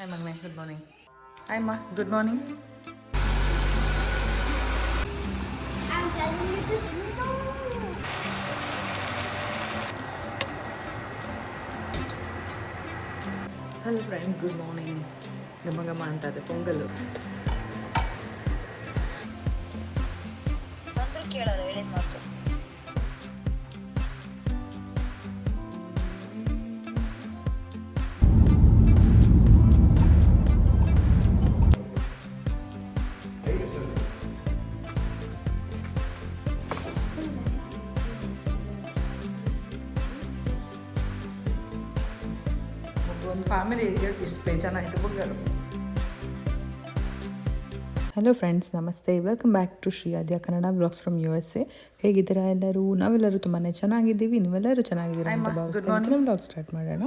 Hi Magme. Good morning hi Ma. Good morning I'm telling you this. Hello friends good morning ಗಮಗಮ ಅಂತಾರೆ ಪೊಂಗಲು ಕೇಳೋರು ಹೇಳಿದ ಬೇಜಾನಾಯಿತು pongal hello friends ನಮಸ್ತೆ. Welcome back to Shri Aadya Kannada blogs from U S A ಹೇಗಿದ್ದೀರಾ ಎಲ್ಲರೂ? ನಾವೆಲ್ಲರೂ ತುಂಬಾ ಚೆನ್ನಾಗಿದ್ದೀವಿ. ನೀವೆಲ್ಲರೂ ಚೆನ್ನಾಗಿದ್ದೀರಾ ಅಂತ ಭಾವಿಸ್ತೀನಿ ಬ್ಲಾಗ್ ಸ್ಟಾರ್ಟ್ ಮಾಡೋಣ.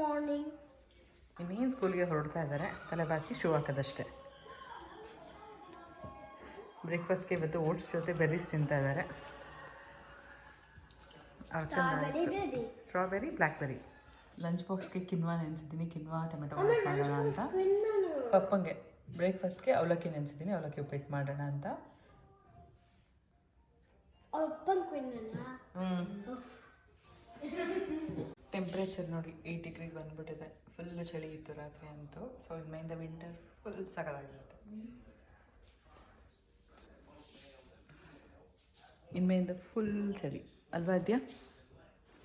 ಮಾರ್ನಿಂಗ್. ಇನ್ನೇನು ಸ್ಕೂಲ್ಗೆ ಹೊರಡ್ತಾ ಇದ್ದಾರೆ ತಲೆ ಬಾಚಿ ಶೂ ಹಾಕೋದಷ್ಟೇ ಬ್ರೇಕ್ಫಾಸ್ಟ್ಗೆ ಇವತ್ತು ಓಟ್ಸ್ ಜೊತೆ ಬೆರೀಸ್ ತಿಂತಾ ಇದ್ದಾರೆ. ಸ್ಟ್ರಾಬೆರಿ ಬ್ಲ್ಯಾಕ್ಬೆರಿ ಲಂಚ್ ಬಾಕ್ಸ್ಗೆ ಕಿನ್ವಾ ನೆನೆಸಿದ್ದೀನಿ ಕಿನ್ವಾ ಟೊಮೆಟೊ ಮಾಡೋಣ ಅಂತ. ಪಪ್ಪಂಗೆ ಬ್ರೇಕ್ಫಾಸ್ಟ್ಗೆ ಅವಲಕ್ಕಿ ನೆನೆಸಿದ್ದೀನಿ ಅವಲಕ್ಕಿ ಉಪ್ಪಿಟ್ಟು ಮಾಡೋಣ ಅಂತ. ಟೆಂಪ್ರೇಚರ್ ನೋಡಿ ಏಯ್ಟ್ ಡಿಗ್ರಿಗೆ ಬಂದ್ಬಿಟ್ಟಿದೆ. ಫುಲ್ ಚಳಿ ಇತ್ತು ರಾತ್ರಿ ಅಂತೂ. ಸೊ ಇನ್ಮೇಲಿಂದ ವಿಂಟರ್ ಫುಲ್ ಸಕಲಾಗಿರುತ್ತೆ ಇನ್ಮೇಲಿಂದ ಫುಲ್ ಚಳಿ. ಅಲ್ವಾ ಅದ್ಯಾ?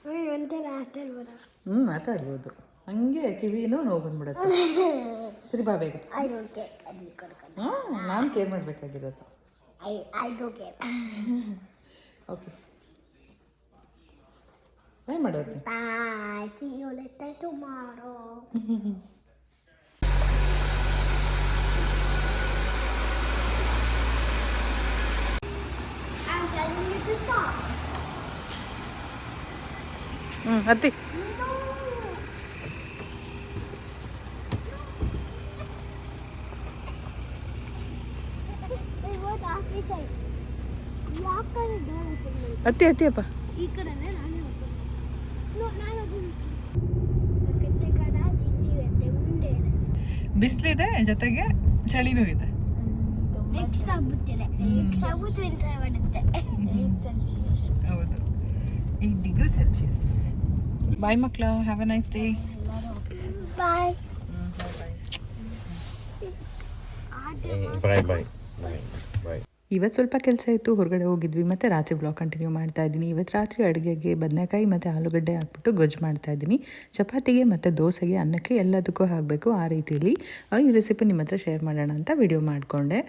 ಒಂಥರ ಆಟ ಬರ ಹ್ಞೂ ಆಟ ಆಡ್ಬೋದು ಹಂಗೆ ಕಿವಿನೂ ನೋವು ಬಂದ್ಬಿಡುತ್ತೆ. ಸರಿ ಬಾ ಬೇಗ. ಐ ಡೋಂಟ್ ಕೇರ್ ಅಲ್ಲಿ ಕೊಡ್ಕೊಂಡು ಹಾಂ ನಾನು ಕೇರ್ ಮಾಡಬೇಕಾಗಿರೋದು. I I don't care okay bye ಮಾಡೋದು bye see you later tomorrow I'm telling you to stop. ಹ್ಞೂ ಹತ್ತಿ No. Wait, what ಆಫೀಸ್ ಆಯ್ತು ಯಾವ ಕಡೆ ಡೋರ್ ಓಪನ್ ಮಾಡಿ ಹತ್ತಿ ಹತ್ತಿಯಪ್ಪ ಈ ಕಡೆನೇ ಬಿಸಿಲಿದೆ ಜೊತೆಗೆ ಚಳಿನೂ ಇದೆ. ಹೌದು. ಈ ಡಿಗ್ರಿ ಸೆಲ್ಸಿಯಸ್ ಬಾಯ್ ಮಕ್ಳ have a nice day bye Bye. Bye. Bye. ಇವತ್ತು ಸ್ವಲ್ಪ ಕೆಲಸ ಇತ್ತು, ಹೊರಗಡೆ ಹೋಗಿದ್ವಿ, ಮತ್ತು ರಾತ್ರಿ ಬ್ಲಾಗ್ ಕಂಟಿನ್ಯೂ ಮಾಡ್ತಾ ಇದ್ದೀನಿ. ಇವತ್ತು ರಾತ್ರಿ ಅಡುಗೆಗೆ ಬದನೆಕಾಯಿ ಮತ್ತು ಆಲೂಗಡ್ಡೆ ಹಾಕ್ಬಿಟ್ಟು ಗೊಜ್ಜು ಮಾಡ್ತಾ ಇದ್ದೀನಿ. ಚಪಾತಿಗೆ ಮತ್ತು ದೋಸೆಗೆ, ಅನ್ನಕ್ಕೆ ಎಲ್ಲದಕ್ಕೂ ಹಾಕಬೇಕು ಆ ರೀತಿಯಲ್ಲಿ. ಈ ರೆಸಿಪಿ ನಿಮ್ಮ ಹತ್ರ ಶೇರ್ ಮಾಡೋಣ ಅಂತ ವಿಡಿಯೋ ಮಾಡಿಕೊಂಡೆ.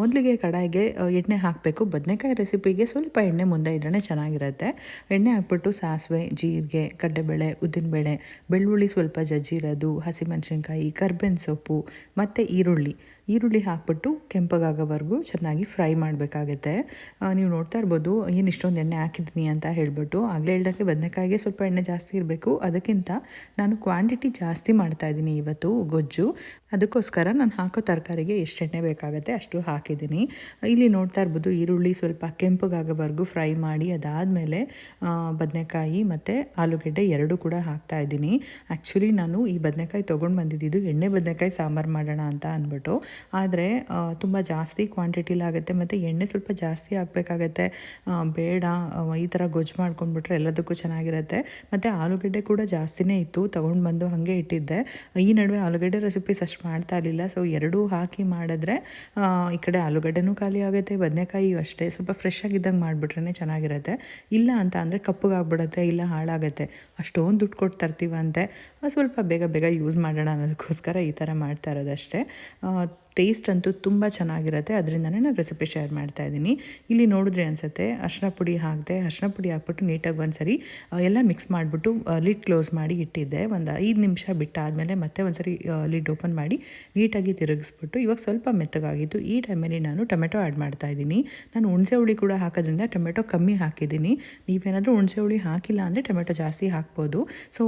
ಮೊದಲಿಗೆ ಕಡಾಯಿಗೆ ಎಣ್ಣೆ ಹಾಕಬೇಕು. ಬದನೆಕಾಯಿ ರೆಸಿಪಿಗೆ ಸ್ವಲ್ಪ ಎಣ್ಣೆ ಮುಂದೆ ಇದ್ರೇ ಚೆನ್ನಾಗಿರುತ್ತೆ. ಎಣ್ಣೆ ಹಾಕ್ಬಿಟ್ಟು ಸಾಸಿವೆ, ಜೀರಿಗೆ, ಕಡ್ಲೆಬೇಳೆ, ಉದ್ದಿನಬೇಳೆ, ಬೆಳ್ಳುಳ್ಳಿ ಸ್ವಲ್ಪ ಜಜ್ಜಿರೋದು, ಹಸಿಮೆಣಸಿನ್ಕಾಯಿ, ಕರ್ಬೇವಿನ ಸೊಪ್ಪು, ಮತ್ತು ಈರುಳ್ಳಿ. ಈರುಳ್ಳಿ ಹಾಕ್ಬಿಟ್ಟು ಕೆಂಪಗಾಗೋವರೆಗೂ ಚೆನ್ನಾಗಿ ಫ್ರೈ ಮಾಡಬೇಕಾಗತ್ತೆ. ನೀವು ನೋಡ್ತಾ ಇರ್ಬೋದು, ಏನು ಇಷ್ಟೊಂದು ಎಣ್ಣೆ ಹಾಕಿದ್ದೀನಿ ಅಂತ ಹೇಳ್ಬಿಟ್ಟು, ಆಗಲೇ ಹೇಳ್ದಂಗೆ ಬದನೆಕಾಯಿಗೆ ಸ್ವಲ್ಪ ಎಣ್ಣೆ ಜಾಸ್ತಿ ಇರಬೇಕು. ಅದಕ್ಕಿಂತ ನಾನು ಕ್ವಾಂಟಿಟಿ ಜಾಸ್ತಿ ಮಾಡ್ತಾ ಇದ್ದೀನಿ ಇವತ್ತು ಗೊಜ್ಜು. ಅದಕ್ಕೋಸ್ಕರ ನಾನು ಹಾಕೋ ತರಕಾರಿಗೆ ಎಷ್ಟು ಎಣ್ಣೆ ಬೇಕಾಗುತ್ತೆ ಅಷ್ಟು ಹಾಕಿದ್ದೀನಿ. ಇಲ್ಲಿ ನೋಡ್ತಾ ಇರ್ಬೋದು, ಈರುಳ್ಳಿ ಸ್ವಲ್ಪ ಕೆಂಪಗಾಗೋವರೆಗೂ ಫ್ರೈ ಮಾಡಿ, ಅದಾದಮೇಲೆ ಬದನೆಕಾಯಿ ಮತ್ತು ಆಲೂಗೆಡ್ಡೆ ಎರಡೂ ಕೂಡ ಹಾಕ್ತಾ ಇದ್ದೀನಿ. ಆ್ಯಕ್ಚುಲಿ ನಾನು ಈ ಬದನೆಕಾಯಿ ತೊಗೊಂಡು ಬಂದಿದ್ದು ಎಣ್ಣೆ ಬದನೆಕಾಯಿ ಸಾಂಬಾರು ಮಾಡೋಣ ಅಂತ ಅಂದ್ಬಿಟ್ಟು ಆದರೆ ತುಂಬ ಜಾಸ್ತಿ ಕ್ವಾಂಟಿಟಿಲಾಗುತ್ತೆ ಮತ್ತು ಎಣ್ಣೆ ಸ್ವಲ್ಪ ಜಾಸ್ತಿ ಹಾಕಬೇಕಾಗತ್ತೆ. ಬೇಡ ಈ ಥರ ಗೊಜ್ಜು ಮಾಡ್ಕೊಂಡ್ಬಿಟ್ರೆ ಎಲ್ಲದಕ್ಕೂ ಚೆನ್ನಾಗಿರುತ್ತೆ. ಮತ್ತು ಆಲೂಗಡ್ಡೆ ಕೂಡ ಜಾಸ್ತಿನೇ ಇತ್ತು, ತೊಗೊಂಡು ಬಂದು ಹಾಗೆ ಇಟ್ಟಿದ್ದೆ. ಈ ನಡುವೆ ಆಲೂಗಡ್ಡೆ ರೆಸಿಪೀಸ್ ಅಷ್ಟು ಮಾಡ್ತಾ ಇರಲಿಲ್ಲ ಸೊ ಎರಡೂ ಹಾಕಿ ಮಾಡಿದ್ರೆ ಈ ಕಡೆ ಆಲೂಗಡ್ಡೆನೂ ಖಾಲಿ ಆಗುತ್ತೆ, ಬದನೆಕಾಯಿ ಅಷ್ಟೇ. ಸ್ವಲ್ಪ ಫ್ರೆಶ್ ಆಗಿದ್ದಂಗೆ ಮಾಡಿಬಿಟ್ರೆ ಚೆನ್ನಾಗಿರುತ್ತೆ. ಇಲ್ಲ ಅಂತ ಅಂದರೆ ಕಪ್ಪಗಾಗ್ಬಿಡುತ್ತೆ, ಇಲ್ಲ ಹಾಳಾಗುತ್ತೆ. ಅಷ್ಟೊಂದು ದುಡ್ಡು ಕೊಟ್ಟು ತರ್ತೀವಂತೆ. ಸ್ವಲ್ಪ ಬೇಗ ಬೇಗ ಯೂಸ್ ಮಾಡೋಣ ಅನ್ನೋದಕ್ಕೋಸ್ಕರ ಈ ಥರ ಮಾಡ್ತಾ ಇರೋದಷ್ಟೇ. ಟೇಸ್ಟ್ ಅಂತೂ ತುಂಬ ಚೆನ್ನಾಗಿರುತ್ತೆ. ಅದರಿಂದನೇ ನಾನು ರೆಸಿಪಿ ಶೇರ್ ಮಾಡ್ತಾ ಇದ್ದೀನಿ. ಇಲ್ಲಿ ನೋಡಿದ್ರೆ ಅನಿಸುತ್ತೆ ಅರ್ಶಿನ ಪುಡಿ ಹಾಕಿದೆ ಅರ್ಶಿನ ಪುಡಿ ಹಾಕ್ಬಿಟ್ಟು ನೀಟಾಗಿ ಒಂದು ಸರಿ ಎಲ್ಲ ಮಿಕ್ಸ್ ಮಾಡಿಬಿಟ್ಟು ಲಿಡ್ ಕ್ಲೋಸ್ ಮಾಡಿ ಇಟ್ಟಿದ್ದೆ. ಒಂದು ಐದು ನಿಮಿಷ ಬಿಟ್ಟಾದಮೇಲೆ ಮತ್ತೆ ಒಂದು ಸರಿ ಲಿಡ್ ಓಪನ್ ಮಾಡಿ ನೀಟಾಗಿ ತಿರುಗಿಸ್ಬಿಟ್ಟು, ಇವಾಗ ಸ್ವಲ್ಪ ಮೆತ್ತಗಾಗಿತ್ತು. ಈ ಟೈಮಲ್ಲಿ ನಾನು ಟೊಮೆಟೊ ಆ್ಯಡ್ ಮಾಡ್ತಾ ಇದ್ದೀನಿ. ನಾನು ಹುಣಸೆ ಹುಳಿ ಕೂಡ ಹಾಕೋದ್ರಿಂದ ಟೊಮೆಟೊ ಕಮ್ಮಿ ಹಾಕಿದ್ದೀನಿ. ನೀವೇನಾದರೂ ಹುಣಸೆ ಹುಳಿ ಹಾಕಿಲ್ಲ ಅಂದರೆ ಟೊಮೆಟೊ ಜಾಸ್ತಿ ಹಾಕ್ಬೋದು. ಸೊ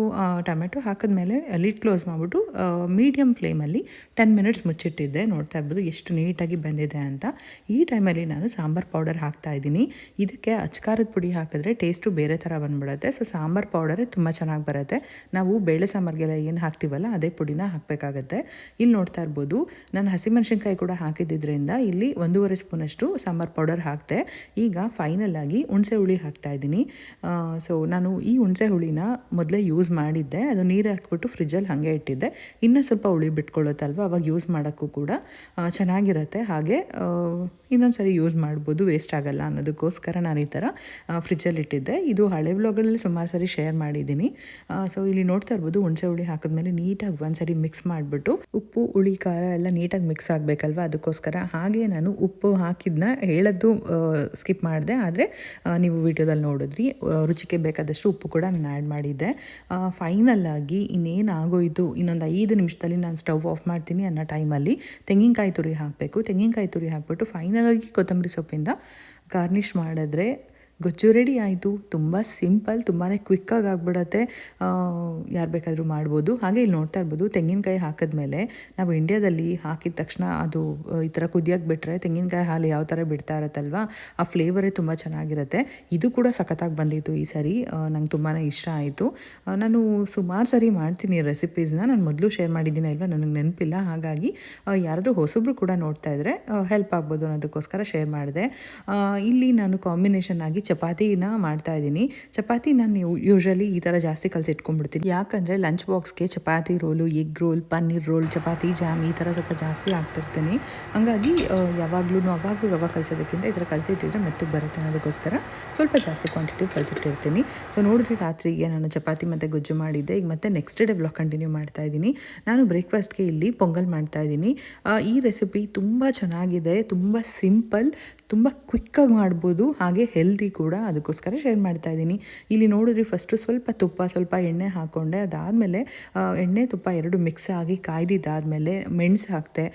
ಟೊಮೆಟೊ ಹಾಕಿದ್ಮೇಲೆ ಲಿಡ್ ಕ್ಲೋಸ್ ಮಾಡಿಬಿಟ್ಟು ಮೀಡಿಯಮ್ ಫ್ಲೇಮಲ್ಲಿ ಟೆನ್ ಮಿನಿಟ್ಸ್ ಮುಚ್ಚಿಟ್ಟಿದ್ದೆ. ನೋಡ್ತಾ ಇರ್ಬೋದು ಎಷ್ಟು ನೀಟಾಗಿ ಬಂದಿದೆ ಅಂತ. ಈ ಟೈಮಲ್ಲಿ ನಾನು ಸಾಂಬಾರ್ ಪೌಡರ್ ಹಾಕ್ತಾ ಇದ್ದೀನಿ. ಇದಕ್ಕೆ ಅಚ್ಕಾರದ ಪುಡಿ ಹಾಕಿದ್ರೆ ಟೇಸ್ಟು ಬೇರೆ ಥರ ಬಂದ್ಬಿಡುತ್ತೆ. ಸೊ, ಸಾಂಬಾರ್ ಪೌಡರೇ ತುಂಬ ಚೆನ್ನಾಗಿ ಬರುತ್ತೆ. ನಾವು ಬೇಳೆ ಸಾಂಬಾರಿಗೆಲ್ಲ ಏನು ಹಾಕ್ತೀವಲ್ಲ, ಅದೇ ಪುಡಿನ ಹಾಕಬೇಕಾಗತ್ತೆ. ಇಲ್ಲಿ ನೋಡ್ತಾ ಇರ್ಬೋದು, ನಾನು ಹಸಿಮೆಣಸಿನ್ಕಾಯಿ ಕೂಡ ಹಾಕಿದ್ದಿದ್ರಿಂದ ಇಲ್ಲಿ ಒಂದೂವರೆ ಸ್ಪೂನಷ್ಟು ಸಾಂಬಾರ್ ಪೌಡರ್ ಹಾಕ್ತೆ. ಈಗ ಫೈನಲ್ ಆಗಿ ಹುಣಸೆ ಹುಳಿ ಹಾಕ್ತಾ ಇದ್ದೀನಿ. ಸೊ, ನಾನು ಈ ಹುಣಸೆ ಹುಳಿನ ಮೊದಲೇ ಯೂಸ್ ಮಾಡಿದ್ದೆ. ಅದು ನೀರು ಹಾಕ್ಬಿಟ್ಟು ಫ್ರಿಜ್ಜಲ್ಲಿ ಹಾಗೆ ಇಟ್ಟಿದ್ದೆ. ಇನ್ನೂ ಸ್ವಲ್ಪ ಹುಳಿ ಬಿಟ್ಕೊಳ್ಳುತ್ತಲ್ವ, ಅವಾಗ ಯೂಸ್ ಮಾಡೋಕ್ಕೂ ಕೂಡ. ಚೆನ್ನಾಗಿರುತ್ತೆ. ಹಾಗೆ ಇನ್ನೊಂದು ಸರಿ ಯೂಸ್ ಮಾಡ್ಬೋದು ವೇಸ್ಟ್ ಆಗಲ್ಲ ಅನ್ನೋದಕ್ಕೋಸ್ಕರ ನಾನು ಈ ಥರ ಫ್ರಿಜ್ಜಲ್ಲಿ ಇಟ್ಟಿದ್ದೆ. ಇದು ಹಳೆ ವ್ಲಾಗಲ್ಲಿ ಸುಮಾರು ಸರಿ ಶೇರ್ ಮಾಡಿದ್ದೀನಿ. ಸೊ ಇಲ್ಲಿ ನೋಡ್ತಾ ಇರ್ಬೋದು, ಹುಣಸೆ ಹುಳಿ ಹಾಕಿದ್ಮೇಲೆ ನೀಟಾಗಿ ಒಂದು ಸರಿ ಮಿಕ್ಸ್ ಮಾಡಿಬಿಟ್ಟು ಉಪ್ಪು, ಹುಳಿ, ಖಾರ ಎಲ್ಲ ನೀಟಾಗಿ ಮಿಕ್ಸ್ ಆಗಬೇಕಲ್ವ ಅದಕ್ಕೋಸ್ಕರ. ಹಾಗೆ ನಾನು ಉಪ್ಪು ಹಾಕಿದ್ನ ಹೇಳೋದು ಸ್ಕಿಪ್ ಮಾಡಿದೆ. ಆದರೆ ನೀವು ವಿಡಿಯೋದಲ್ಲಿ ನೋಡಿದ್ರಿ ರುಚಿಗೆ ಬೇಕಾದಷ್ಟು ಉಪ್ಪು ಕೂಡ ನಾನು ಆ್ಯಡ್ ಮಾಡಿದ್ದೆ. ಫೈನಲ್ ಆಗಿ ಇನ್ನೇನು ಆಗೋಯಿತು ಇನ್ನೊಂದು ಐದು ನಿಮಿಷದಲ್ಲಿ ನಾನು ಸ್ಟವ್ ಆಫ್ ಮಾಡ್ತೀನಿ ಅನ್ನೋ ಟೈಮಲ್ಲಿ ತೆಂಗಿನಕಾಯಿ ತುರಿ ಹಾಕಬೇಕು. ತೆಂಗಿನಕಾಯಿ ತುರಿ ಹಾಕ್ಬಿಟ್ಟು ಫೈನಲ್ ಆಗಿ ಕೊತ್ತಂಬರಿ ಸೊಪ್ಪಿಂದ ಗಾರ್ನಿಷ್ ಮಾಡಿದ್ರೆ ಗೊಜ್ಜು ರೆಡಿ ಆಯಿತು. ತುಂಬ ಸಿಂಪಲ್ ತುಂಬಾ ಕ್ವಿಕ್ಕಾಗಿ ಆಗ್ಬಿಡತ್ತೆ. ಯಾರು ಬೇಕಾದರೂ ಮಾಡ್ಬೋದು. ಹಾಗೆ ಇಲ್ಲಿ ನೋಡ್ತಾ ಇರ್ಬೋದು, ತೆಂಗಿನಕಾಯಿ ಹಾಕಿದ್ಮೇಲೆ ನಾವು ಇಂಡ್ಯಾದಲ್ಲಿ ಹಾಕಿದ ತಕ್ಷಣ ಅದು ಈ ಥರ ಕುದಿಯೋಕೆ ಬಿಟ್ಟರೆ ತೆಂಗಿನಕಾಯಿ ಹಾಲು ಯಾವ ಥರ ಬಿಡ್ತಾ ಇರತ್ತಲ್ವ, ಆ ಫ್ಲೇವರೇ ತುಂಬ ಚೆನ್ನಾಗಿರುತ್ತೆ. ಇದು ಕೂಡ ಸಖತ್ತಾಗಿ ಬಂದಿತ್ತು ಈ ಸರಿ. ನಂಗೆ ತುಂಬಾ ಇಷ್ಟ ಆಯಿತು. ನಾನು ಸುಮಾರು ಸರಿ ಮಾಡ್ತೀನಿ ರೆಸಿಪೀಸ್ನ ನಾನು ಮೊದಲು ಶೇರ್ ಮಾಡಿದ್ದೀನಿ ಅಲ್ವಾ, ನನಗೆ ನೆನಪಿಲ್ಲ. ಹಾಗಾಗಿ ಯಾರಾದರೂ ಹೊಸಬ್ರು ಕೂಡ ನೋಡ್ತಾ ಇದ್ದರೆ ಹೆಲ್ಪ್ ಆಗ್ಬೋದು ಅನ್ನೋದಕ್ಕೋಸ್ಕರ ಶೇರ್ ಮಾಡಿದೆ. ಇಲ್ಲಿ ನಾನು ಕಾಂಬಿನೇಷನ್ ಆಗಿ ಚಪಾತಿನ ಮಾಡ್ತಾ ಇದ್ದೀನಿ. ಚಪಾತಿ ನಾನು ಯೂಶಲಿ ಈ ಥರ ಜಾಸ್ತಿ ಕಲಸಿಟ್ಕೊಂಡ್ಬಿಡ್ತೀನಿ ಯಾಕಂದರೆ ಲಂಚ್ ಬಾಕ್ಸ್ಗೆ chapati roll egg roll paneer roll chapati jam ಈ ಥರ ಸ್ವಲ್ಪ ಜಾಸ್ತಿ ಹಾಕ್ತಿರ್ತೀನಿ ಹಂಗಾಗಿ ಯಾವಾಗಲೂ ಅವಾಗ ಅವಾಗ ಕಲಸೋದಕ್ಕಿಂತ ಈ ಥರ ಕಲಸಿಟ್ಟಿದ್ರೆ ಮೆತ್ತಗೆ ಬರುತ್ತೆ ಅನ್ನೋದಕ್ಕೋಸ್ಕರ ಸ್ವಲ್ಪ ಜಾಸ್ತಿ ಕ್ವಾಂಟಿಟಿ ಕಲಿಸಿಟ್ಟಿರ್ತೀನಿ. ಸೊ ನೋಡಿರಿ ರಾತ್ರಿಗೆ ನಾನು ಚಪಾತಿ ಮತ್ತು ಗೊಜ್ಜು ಮಾಡಿದ್ದೆ. ಈಗ ಮತ್ತೆ ನೆಕ್ಸ್ಟ್ ಡೇ ಬ್ಲಾಗ್ ಕಂಟಿನ್ಯೂ ಮಾಡ್ತಾ ಇದ್ದೀನಿ. ನಾನು ಬ್ರೇಕ್ಫಾಸ್ಟ್ಗೆ ಇಲ್ಲಿ ಪೊಂಗಲ್ ಮಾಡ್ತಾ ಇದ್ದೀನಿ. ಈ ರೆಸಿಪಿ ತುಂಬ ಚೆನ್ನಾಗಿದೆ, ತುಂಬ ಸಿಂಪಲ್ ತುಂಬ ಕ್ವಿಕ್ಕಾಗಿ ಮಾಡ್ಬೋದು, ಹಾಗೆ ಹೆಲ್ದಿ ಕೂಡ ಅದಕ್ಕೋಸ್ಕರ ಶೇರ್ ಮಾಡ್ತಾ ಇದ್ದೀನಿ. ಇಲ್ಲಿ ನೋಡಿದ್ರಿ ಫಸ್ಟು ಸ್ವಲ್ಪ ತುಪ್ಪ, ಸ್ವಲ್ಪ ಎಣ್ಣೆ ಹಾಕ್ಕೊಂಡೆ ಅದಾದಮೇಲೆ ಎಣ್ಣೆ, ತುಪ್ಪ ಎರಡು ಮಿಕ್ಸ್ ಆಗಿ ಕಾಯ್ದಿದ್ದಾದಮೇಲೆ ಮೆಣಸು ಹಾಕ್ತೆ,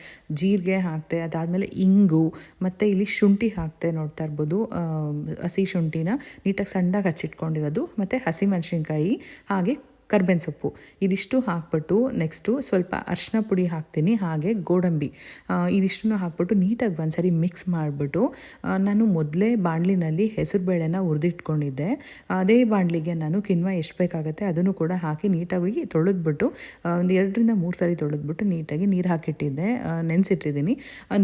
ಜೀರಿಗೆ ಹಾಕ್ತೆ, ಅದಾದಮೇಲೆ ಇಂಗು, ಮತ್ತು ಇಲ್ಲಿ ಶುಂಠಿ ಹಾಕ್ತೆ ನೋಡ್ತಾ ಇರ್ಬೋದು. ಹಸಿ ಶುಂಠಿನ ನೀಟಾಗಿ ಸಣ್ಣದಾಗಿ ಹಚ್ಚಿಟ್ಕೊಂಡಿರೋದು, ಮತ್ತು ಹಸಿಮೆಣಸಿನ್ಕಾಯಿ ಹಾಗೆ ಕರ್ಬೇವಿನ ಸೊಪ್ಪು. ಇದಿಷ್ಟು ಹಾಕ್ಬಿಟ್ಟು ನೆಕ್ಸ್ಟು ಸ್ವಲ್ಪ ಅರಿಶಿನ ಪುಡಿ ಹಾಕ್ತೀನಿ, ಹಾಗೆ ಗೋಡಂಬಿ. ಇದಿಷ್ಟನ್ನು ಹಾಕ್ಬಿಟ್ಟು ನೀಟಾಗಿ ಒಂದ್ಸರಿ ಮಿಕ್ಸ್ ಮಾಡಿಬಿಟ್ಟು ನಾನು ಮೊದಲೇ ಬಾಣಲಿನಲ್ಲಿ ಹೆಸರುಬೇಳೆನ ಹುರಿದಿಟ್ಕೊಂಡಿದ್ದೆ. ಅದೇ ಬಾಣಲಿಗೆ ನಾನು ಕಿನ್ವ ಎಷ್ಟು ಬೇಕಾಗುತ್ತೆ ಅದನ್ನು ಕೂಡ ಹಾಕಿ ನೀಟಾಗಿ ತೊಳೆದ್ಬಿಟ್ಟು ಒಂದು ಎರಡರಿಂದ ಮೂರು ಸರಿ ತೊಳೆದ್ಬಿಟ್ಟು ನೀಟಾಗಿ ನೀರು ಹಾಕಿಟ್ಟಿದ್ದೆ. ನೆನೆಸಿಟ್ಟಿದ್ದೀನಿ.